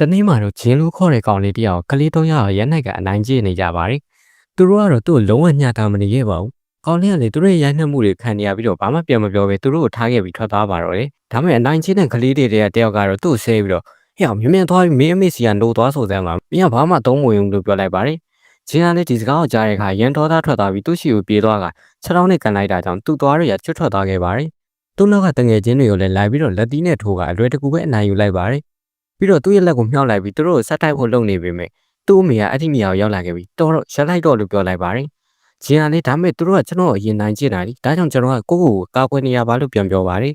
တနေ့မှတော့ဂျင်းလို့ခေါ်တဲ့ကောင်လေးတယောက်ကလေးသုံးယောက်ရက်နိုင်ကအနိုင်ကျင့်နေကြပါတယ်သူတို့ကတော့သူ့ကိုလုံးဝညှတာမနေခဲ့ပါဘူးကောင်လေးကလေသူတို့ရဲ့ရိုက်နှက်မှုတွေခံနေရပြီးတော့ဘာမှပြန်မပြောပဲသူတို့ကိုထားခဲ့ပြီးထွက်သွားပါတော့တယ်ဒါပေမဲ့အနိုင်ကျင့်တဲ့ကလေးတွေတည်းကတယောက်ကတော့သူ့ကိုဆဲပြီးတော့ဟဲ့အောင်မြင်မြင်သွားပြီးမင်းအမေစီကနိုးသွားဆိုစမ်းမှာမင်းကဘာမှသုံးမဝင်ဘူးလို့ပြောလိုက်ပါတယ်ဂျင်းကလည်းဒီစကားကိုကြားတဲ့အခါရန်တော်သားထွက်သွားပြီးသူ့ရှိကိုပြေးသွားကခြေထောက်နဲ့ကန်လိုက်တာကြောင့်သူ့သွားရရချွတ်ထွက်သွားခဲ့ပါတယ်သူ့နောက်ကတငယ်ချင်းတွေကိုလည်းလိုက်ပြီးတော့လက်သီးနဲ့ထိုးကအလွယ်တကူပဲအနိုင်ယူလိုက်ပါတယ် ပြီးတော့သူ့ရဲ့လက်ကိုမြှောက်လိုက်ပြီးသူတို့ကိုဆက်တိုက်ဖို့လုပ်နေပေမဲ့သူ့အမေကအဲ့ဒီနေရာကိုရောက်လာခဲ့ပြီးတော်တော့ရက်လိုက်တော့လို့ပြောလိုက်ပါတယ်ဂျင်းကလည်းဒါပေမဲ့သူတို့ကကျွန်တော်ကိုအရင်နိုင်ကြည့်တာလीဒါကြောင့်ကျွန်တော်ကကိုကိုကိုကာကွယ်နေရပါလို့ပြန်ပြောပါတယ်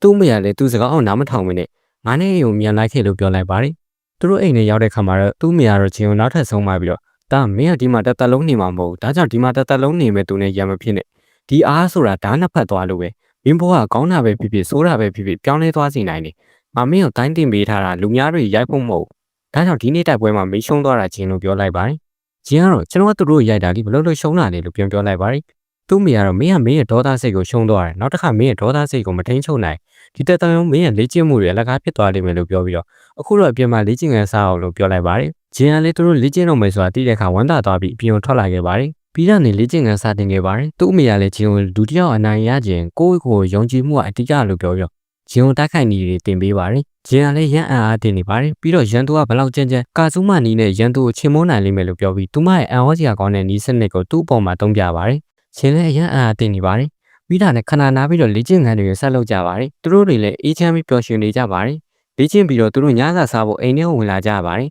သူ့အမေကလည်းသူ့စကားအောင်နားမထောင်မနဲ့ငါနဲ့ရုံမြန်လိုက်ခဲ့လို့ပြောလိုက်ပါတယ်သူတို့အိမ်ထဲရောက်တဲ့ခါမှာတော့သူ့အမေကတော့ဂျင်းကိုနောက်ထပ်ဆုံးမပြီးတော့ဒါမင်းကဒီမှာတစ်သက်လုံးနေမှာမဟုတ်ဘူးဒါကြောင့်ဒီမှာတစ်သက်လုံးနေမဲ့သူနဲ့ရံမဖြစ်နဲ့ဒီအားဆိုတာဓာတ်နှစ်ဖက်သွားလို့ပဲမင်းဘဝကကောင်းတာပဲဖြစ်ဖြစ်ဆိုးတာပဲဖြစ်ဖြစ်ပြောင်းလဲသွားစေနိုင်တယ် မမင်းကိုတိုင်းတင်ပေးထားတာလူများတွေရိုက်ဖို့မဟုတ်ဒါကြောင့်ဒီနေ့တိုက်ပွဲမှာမေးရှုံးသွားတာဂျင်းလို့ပြောလိုက်ပါတယ်ဂျင်းကတော့ကျွန်တော်ကသူတို့ရိုက်တာလीဘလို့လို့ရှုံးတာလေလို့ပြန်ပြောလိုက်ပါတယ်သူ့မိကတော့မင်းကမင်းရဲ့ဒေါသစိတ်ကိုရှုံးသွားတယ်နောက်တစ်ခါမင်းရဲ့ဒေါသစိတ်ကိုမထိန်ချုပ်နိုင်ဒီတက်တန်ရုံမင်းရဲ့လေ့ကျင့်မှုတွေအလကားဖြစ်သွားလိမ့်မယ်လို့ပြောပြီးတော့အခုတော့အပြင်မှာလေ့ကျင့်ခန်းစားအောင်လို့ပြောလိုက်ပါတယ်ဂျင်းကလည်းသူတို့လေ့ကျင့်တော့မယ်ဆိုတာသိတဲ့အခါဝမ်းသာသွားပြီးအပြင်ကိုထွက်လာခဲ့ပါတယ်ပြီးတော့နေလေ့ကျင့်ခန်းစတင်ခဲ့ပါတယ်သူ့အမေကလည်းဂျင်းကိုဒုတိယအနိုင်ရခြင်းကိုယ့်ကိုယ်ယုံကြည်မှုကအတိအကျလို့ပြောပြီးတော့ ဂျင်းကိုတိုက်ခိုက်နေတွေတင်ပေးပါတယ်ဂျင်းကလည်းရန်အံ့အားတင်နေပါတယ်ပြီးတော့ရန်သူကဘလောက်ကြမ်းကြမ်းကာစုမနီနဲ့ရန်သူကိုချေမုန်းနိုင်လိမ့်မယ်လို့ပြောပြီးသူမရဲ့အံ့ဩစရာကောင်းတဲ့နီးစနစ်ကိုသူ့အပေါ်မှာတုံးပြပါတယ်ဂျင်းလည်းရန်အံ့အားတင်နေပါတယ်ပြီးတာနဲ့ခဏနားပြီးတော့လေ့ကျင့်ခန်းတွေဆက်လုပ်ကြပါတယ်သူတို့တွေလည်းအေးချမ်းပြီးပျော်ရွှင်နေကြပါတယ်လေ့ကျင့်ပြီးတော့သူတို့ညစာစားဖို့အိမ်ထဲဝင်လာကြပါတယ်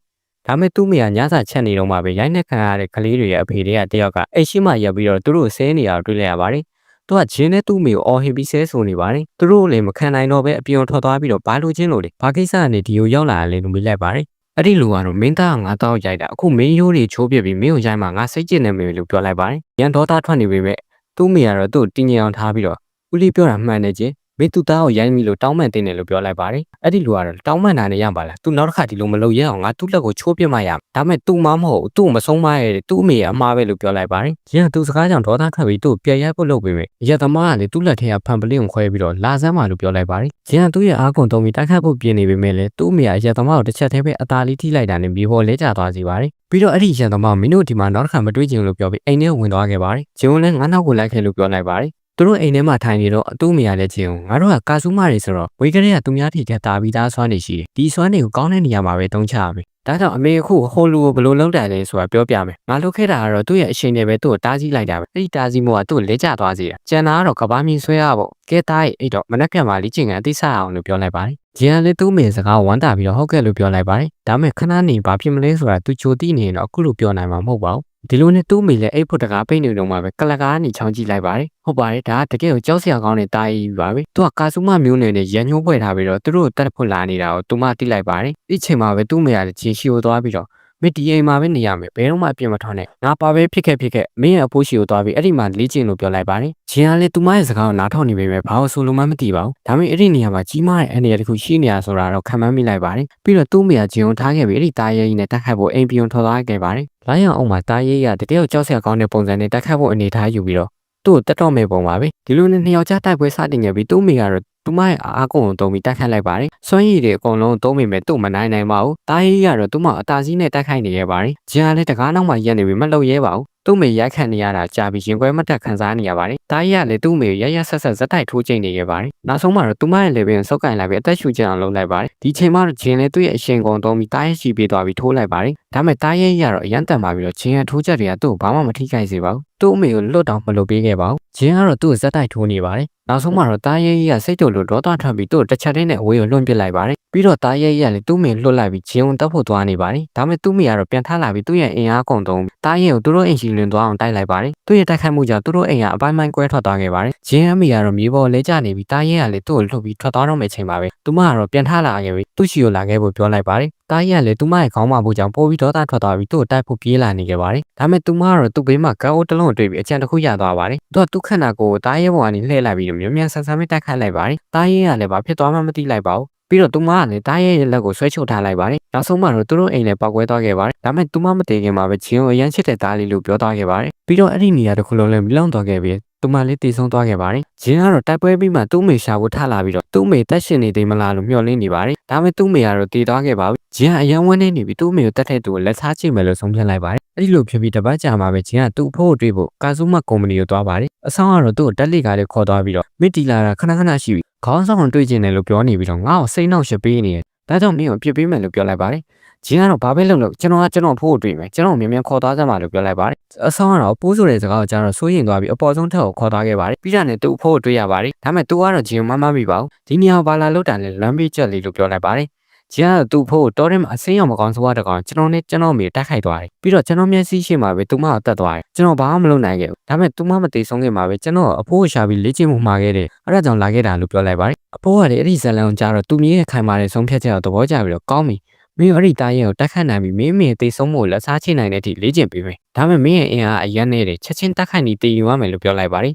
ဒါမဲ့သူ့မိကညစာချက်နေတော့မှပဲရိုက်နှက်ခံရတဲ့ကလေးတွေရဲ့အဖေတွေကတယောက်ကအိမ်ရှိမှရပ်ပြီးတော့သူတို့ဆဲနေတာကိုတွေ့လိုက်ရပါတယ် သူကဂျင်းနဲ့သူ့မိကိုအော်ဟစ်ပြီးဆဲဆိုနေပါတယ်သူတို့လည်းမခံနိုင်တော့ပဲအပြင်ထွက်သွားပြီးတော့ဘာလို့ချင်းလို့လေဘာကိစ္စကနေဒီကိုရောက်လာရလဲလို့မေးလိုက်ပါတယ်အဲ့ဒီလူကတော့မင်းသားကငါတော့ရိုက်တာအခုမင်းရိုးတွေချိုးပြပြီးမင်းကိုရိုက်မှငါစိတ်ကျစ်နေမယ်လို့ပြောလိုက်ပါတယ်ရန်ဒေါသထွက်နေပေမဲ့သူ့မိကတော့သူ့ကိုတင်းငင်အောင်ထားပြီးတော့ဦးလေးပြောတာမှန်တယ်ချင်း မင်းသူ့သားကိုရိုင်းပြီလို့တောင်းပန်တင်တယ်လို့ပြောလိုက်ပါတယ်အဲ့ဒီလူကတော့တောင်းပန်တာနဲ့ရပါလားသူနောက်တစ်ခါဒီလိုမလုပ်ရအောင်ငါသူ့လက်ကိုချိုးပြစ်မှရမယ်ဒါမဲ့သူ့မမဟုတ်သူ့ကိုမဆုံးမရဲသူ့အမေကအမှားပဲလို့ပြောလိုက်ပါတယ်ရန်သူစကားကြောင့်ဒေါသထွက်ပြီးသူ့ကိုပြက်ရိုက်ဖို့လုပ်ပေမဲ့ရသမားကလည်းသူ့လက်ထဲကဖန်ပလင်းကိုခွဲပြီးတော့လာစမ်းပါလို့ပြောလိုက်ပါတယ်ရန်သူ့ရဲ့အားကုန်တုံးပြီးတိုက်ခတ်ဖို့ပြင်နေပေမဲ့လည်းသူ့အမေကရသမားကိုတစ်ချက်တည်းပဲအသာလေးထိလိုက်တာနဲ့မြေပေါ်လဲကျသွားစီပါတယ်ပြီးတော့အဲ့ဒီရန်သမားမင်းတို့ဒီမှာနောက်တစ်ခါမတွေးချင်လို့ပြောပြီးအိမ်ထဲဝင်သွားခဲ့ပါတယ်ဂျုံလည်းငါးနောက်ကိုလိုက်ခဲ့လို့ပြောလိုက်ပါတယ် သူတို့အိမ်ထဲမှာထိုင်နေတော့အတူမရလဲချင်းငါတို့ကကာဆူမာတွေဆိုတော့ဝေကလေးကသူများထိကတာပြီးသားစွမ်းနေရှိတယ်ဒီစွမ်းတွေကိုကောင်းတဲ့နေရာမှာပဲတုံးချရမယ်ဒါကြောင့်အမေအခုဟိုလူကိုဘယ်လိုလုပ်တယ်လဲဆိုတာပြောပြမယ်ငါလုပ်ခဲ့တာကတော့သူ့ရဲ့အရှင်တွေပဲသူ့ကိုတားဆီးလိုက်တာပဲအဲ့ဒီတားဆီးမှုကသူ့ကိုလဲကျသွားစေတာကျန်တာကတော့ကဘာမြင်ဆွဲရဖို့ကဲသားရဲ့အဲ့တော့မနက်ဖြန်မှာလေ့ကျင့်ခန်းအသိစားအောင်လို့ပြောလိုက်ပါတယ်ဂျန်လည်းသူ့မေစကားဝမ်းတာပြီးတော့ဟုတ်ကဲ့လို့ပြောလိုက်ပါတယ်ဒါပေမဲ့ခဏနေဘာဖြစ်မလဲဆိုတာသူချိုတိနေရင်တော့အခုလိုပြောနိုင်မှာမဟုတ်ပါဘူး ဒီလိုနဲ့တူးမိလဲအိတ်ဖို့တကားပိတ်နေတော့မှပဲကလကားကနေချောင်းကြည့်လိုက်ပါတယ်ဟုတ်ပါတယ်ဒါကတကယ်ကိုကြောက်စရာကောင်းတဲ့တားကြီးပါပဲသူကကာစုမမျိုးနယ်နဲ့ရန်ညှိုးဖွဲ့ထားပြီးတော့သူတို့တက်ဖို့လာနေတာကိုသူမတိလိုက်ပါတယ်ဒီချိန်မှာပဲတူးမိရတဲ့ချင်းရှိကိုသွားပြီးတော့မင်းဒီအိမ်မှာပဲနေရမယ်ဘယ်တော့မှအပြင်မထွက်နဲ့ငါပါပဲဖြစ်ခဲ့ဖြစ်ခဲ့မင်းရဲ့အဖိုးရှိကိုသွားပြီးအဲ့ဒီမှာလေ့ကျင့်လို့ပြောလိုက်ပါတယ်ဂျင်ကလည်းသူမရဲ့စကားကိုနားထောင်နေပေမဲ့ဘာလို့ဆိုလို့မှမသိပါဘူးဒါပေမဲ့အဲ့ဒီနေရာမှာကြီးမားတဲ့အနေအထားတစ်ခုရှိနေရဆိုတာတော့ခံမှန်းမိလိုက်ပါတယ်ပြီးတော့သူ့မိကဂျင်ကိုထားခဲ့ပြီးအဲ့ဒီတားရဲကြီးနဲ့တက်ခတ်ဖို့အိမ်ပြုံထော်သွားခဲ့ပါတယ် လိုင်းအောင်အောင်မှာတားရဲကြီးကတကယ်ကိုကြောက်စရာကောင်းတဲ့ပုံစံနဲ့တက်ခတ်ဖို့အနေထားယူပြီးတော့သူ့ကိုတက်တော့မဲ့ပုံပါပဲဒီလိုနဲ့နှစ်ယောက်ကြားတိုက်ပွဲစတင်ခဲ့ပြီးသူ့မိကတော့သူမရဲ့အားကုန်ကိုတုံးပြီးတိုက်ခိုက်လိုက်ပါတယ်။စွမ်းရည်တွေအကုန်လုံးတုံးမိမဲ့သူ့မနိုင်နိုင်ပါဘူး။တားရေးကတော့သူ့မအတားစီးနဲ့တိုက်ခိုက်နေရပါတယ်။ဂျန်ကလည်းတကားနောက်မှရက်နေပြီးမလှုပ်ရဲပါဘူး။ သူ့မေရိုက်ခတ်နေရတာကြာပြီးရင်ခွဲမတက်ခံစားနေရပါတယ်။တားရေးကလည်းသူ့မေရရဆက်ဆက်ဇက်တိုက်ထိုးကျိန်နေခဲ့ပါတယ်။နောက်ဆုံးမှာတော့သူမရဲ့လေပင်ဆုပ်ကင်လိုက်ပြီးအသက်ရှူကျအောင်လုပ်လိုက်ပါတယ်။ဒီချိန်မှာတော့ဂျင်လည်းသူ့ရဲ့အရှင်ကုန်တုံးပြီးတားရေးရှိပေးသွားပြီးထိုးလိုက်ပါတယ်။ဒါပေမဲ့တားရေးကတော့အရန်တန်ပါပြီးတော့ဂျင်ရဲ့ထိုးချက်တွေကသူ့ကိုဘာမှမထိခိုက်စေပါဘူး။သူ့အမေကိုလွတ်တောင်မလုပ်ပေးခဲ့ပါဘူး။ဂျင်ကတော့သူ့ကိုဇက်တိုက်ထိုးနေပါတယ်။ နောက်ဆုံးမှာတော့တားရဲကြီးကစိတ်တူလို့ဒေါသထွက်ပြီးသူ့ကိုတစ်ချက်တည်းနဲ့အဝေးကိုလွှင့်ပစ်လိုက်ပါတယ်။ပြီးတော့တားရဲကြီးကလည်းသူ့မိလွတ်လိုက်ပြီးဂျင်းုံတက်ဖို့သွားနေပါတယ်။ဒါပေမဲ့သူ့မိကတော့ပြန်ထလာပြီးသူ့ရဲ့အင်အားကုန်သုံးတားရဲကိုသူတို့အိမ်ရှိလွင်သွားအောင်တိုက်လိုက်ပါတယ်။သူ့ရဲ့တိုက်ခိုက်မှုကြောင့်သူတို့အိမ်ကအပိုင်းပိုင်းကွဲထွက်သွားခဲ့ပါတယ်။ဂျင်းအမိကတော့မြေပေါ်လဲကျနေပြီးတားရဲကလည်းသူ့ကိုလှုပ်ပြီးထွက်သွားတော့မယ့်ချိန်ပါပဲ။သူမကတော့ပြန်ထလာခဲ့ပြီးသူ့ရှိကိုလာခဲ့ဖို့ပြောလိုက်ပါတယ်။တားရက်လည်းသူမရဲ့ခေါင်းမဖို့ကြောင့်ပိုးပြီးဒေါသထွက်သွားပြီးသူ့ကိုတိုက်ဖို့ပြေးလာနေခဲ့ပါတယ်။ဒါပေမဲ့သူမကတော့သူ့ဘေးမှာကောက်တစ်လုံးတွေ့ပြီးအကြံတစ်ခုရသွားပါတယ်။သူကသူ့ခန္ဓာကိုယ်ကိုတားရဲပေါ်ကနေလှည့်လိုက်ပြီးမြန်မြန်ဆန်ဆန်ပဲတိုက်ခိုက်လိုက်ပါတယ်။တားရဲကလည်းဘာဖြစ်သွားမှမသိလိုက်ပါဘူး။ပြီးတော့သူမကလည်းတားရဲရဲ့လက်ကိုဆွဲချုပ်ထားလိုက်ပါတယ်။နောက်ဆုံးမှတော့သူတို့အိမ်လည်းပောက်ကွဲသွားခဲ့ပါတယ်။ဒါမဲ့သူမမတည်ခင်မှာပဲဂျင်းကိုအရန်ချစ်တဲ့သားလေးလို့ပြောသွားခဲ့ပါတယ်။ပြီးတော့အဲ့ဒီနေရာတစ်ခုလုံးလည်းမိလောင်သွားခဲ့ပြီး သူမလေးတည်ဆုံးသွားခဲ့ပါတယ်ဂျင်းကတော့တိုက်ပွဲပြီးမှသူ့မေရှာဖို့ထလာပြီးတော့သူ့မေတက်ရှင်နေသေးမလားလို့မျှော်လင့်နေပါတယ်ဒါပေမဲ့သူ့မေကတော့တည်သွားခဲ့ပါဘူးဂျင်းကအယံဝန်းနေနေပြီးသူ့မေကိုတက်တဲ့သူကိုလက်စားချိမယ်လို့ဆုံးဖြတ်လိုက်ပါတယ်အဲ့ဒီလိုဖြစ်ပြီးတပတ်ကြာမှပဲဂျင်းကသူ့အဖိုးကိုတွေ့ဖို့ကာซูမကုမ္ပဏီကိုသွားပါတယ်အဆောင်ကတော့သူ့ကိုတက်လိကားလေးခေါ်သွားပြီးတော့မစ်တီလာတာခဏခဏရှိပြီးခေါင်းဆောင်ကိုတွေ့ကျင်တယ်လို့ပြောနေပြီးတော့ငါ့ကိုစိတ်နှောက်ရှက်ပေးနေတယ် ဒါကြောင့်မင်းကိုပြစ်ပေးမယ်လို့ပြောလိုက်ပါတယ်ဂျင်းကတော့ဘာပဲလုပ်လို့ကျွန်တော်ကကျွန်တော်ဖို့ကိုတွေ့မယ်ကျွန်တော်မြန်မြန်ခေါ်သွားကြမှာလို့ပြောလိုက်ပါတယ်အဆောင်ကတော့ပိုးဆိုတဲ့စကားကိုကြားတော့စိုးရင်သွားပြီးအပေါ်ဆုံးထက်ကိုခေါ်သွားခဲ့ပါတယ်ပြီးတာနဲ့သူ့ဖို့ကိုတွေ့ရပါတယ်ဒါပေမဲ့သူကတော့ဂျင်းကိုမမမိပါဘူးဒီနေရာကိုဘာလာလောက်တာလဲလမ်းဘေးချက်လေးလို့ပြောလိုက်ပါတယ် ဂျင်းကသူ့ဖို့ကိုတော်တယ်မှာအစင်းရောက်မကောင်းဆိုတော့ကောင်ကျွန်တော်နဲ့ကျွန်တော်မိတိုက်ခိုက်သွားတယ်ပြီးတော့ကျွန်တော်မျက်စိရှိမှပဲသူမကိုတတ်သွားတယ်ကျွန်တော်ဘာမှမလုပ်နိုင်ခဲ့ဘူးဒါပေမဲ့သူမမသိဆုံးခင်မှာပဲကျွန်တော်အဖိုးကိုရှာပြီးလေ့ကျင့်မှုမှာခဲ့တယ်အဲ့ဒါကြောင့်လာခဲ့တာလို့ပြောလိုက်ပါတယ်အဖိုးကလည်းအဲ့ဒီဇလန်ကိုကြားတော့သူမြေးရဲ့ခိုင်မာတဲ့ဆုံးဖြတ်ချက်ကိုသဘောကျပြီးတော့ကောင်းပြီမင်းအဲ့ဒီတားရဲ့ကိုတက်ခတ်နိုင်ပြီးမင်းမင်းသိဆုံးမှုလက်စားချိနိုင်တဲ့အထိလေ့ကျင့်ပေးမယ်ဒါပေမဲ့မင်းရဲ့အင်အားအရန်နေတယ်ချက်ချင်းတက်ခတ်နေတည်ယူရမယ်လို့ပြောလိုက်ပါတယ်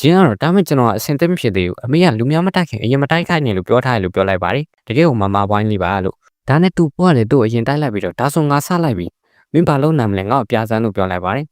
ဂျင်းကတော့ဒါမှကျွန်တော်ကအဆင်သင့်မဖြစ်သေးဘူးအမေကလူများမတိုက်ခင်အရင်မတိုက်ခိုက်နဲ့လို့ပြောထားတယ်လို့ပြောလိုက်ပါတယ်တကယ်ကိုမမပွိုင်းလေးပါလို့ဒါနဲ့သူ့ပွားလေသူ့အရင်တိုက်လိုက်ပြီးတော့ဒါဆိုငါဆလိုက်ပြီမင်းဘာလို့နာမလဲငါ့ကိုပြားစမ်းလို့ပြောလိုက်ပါတယ်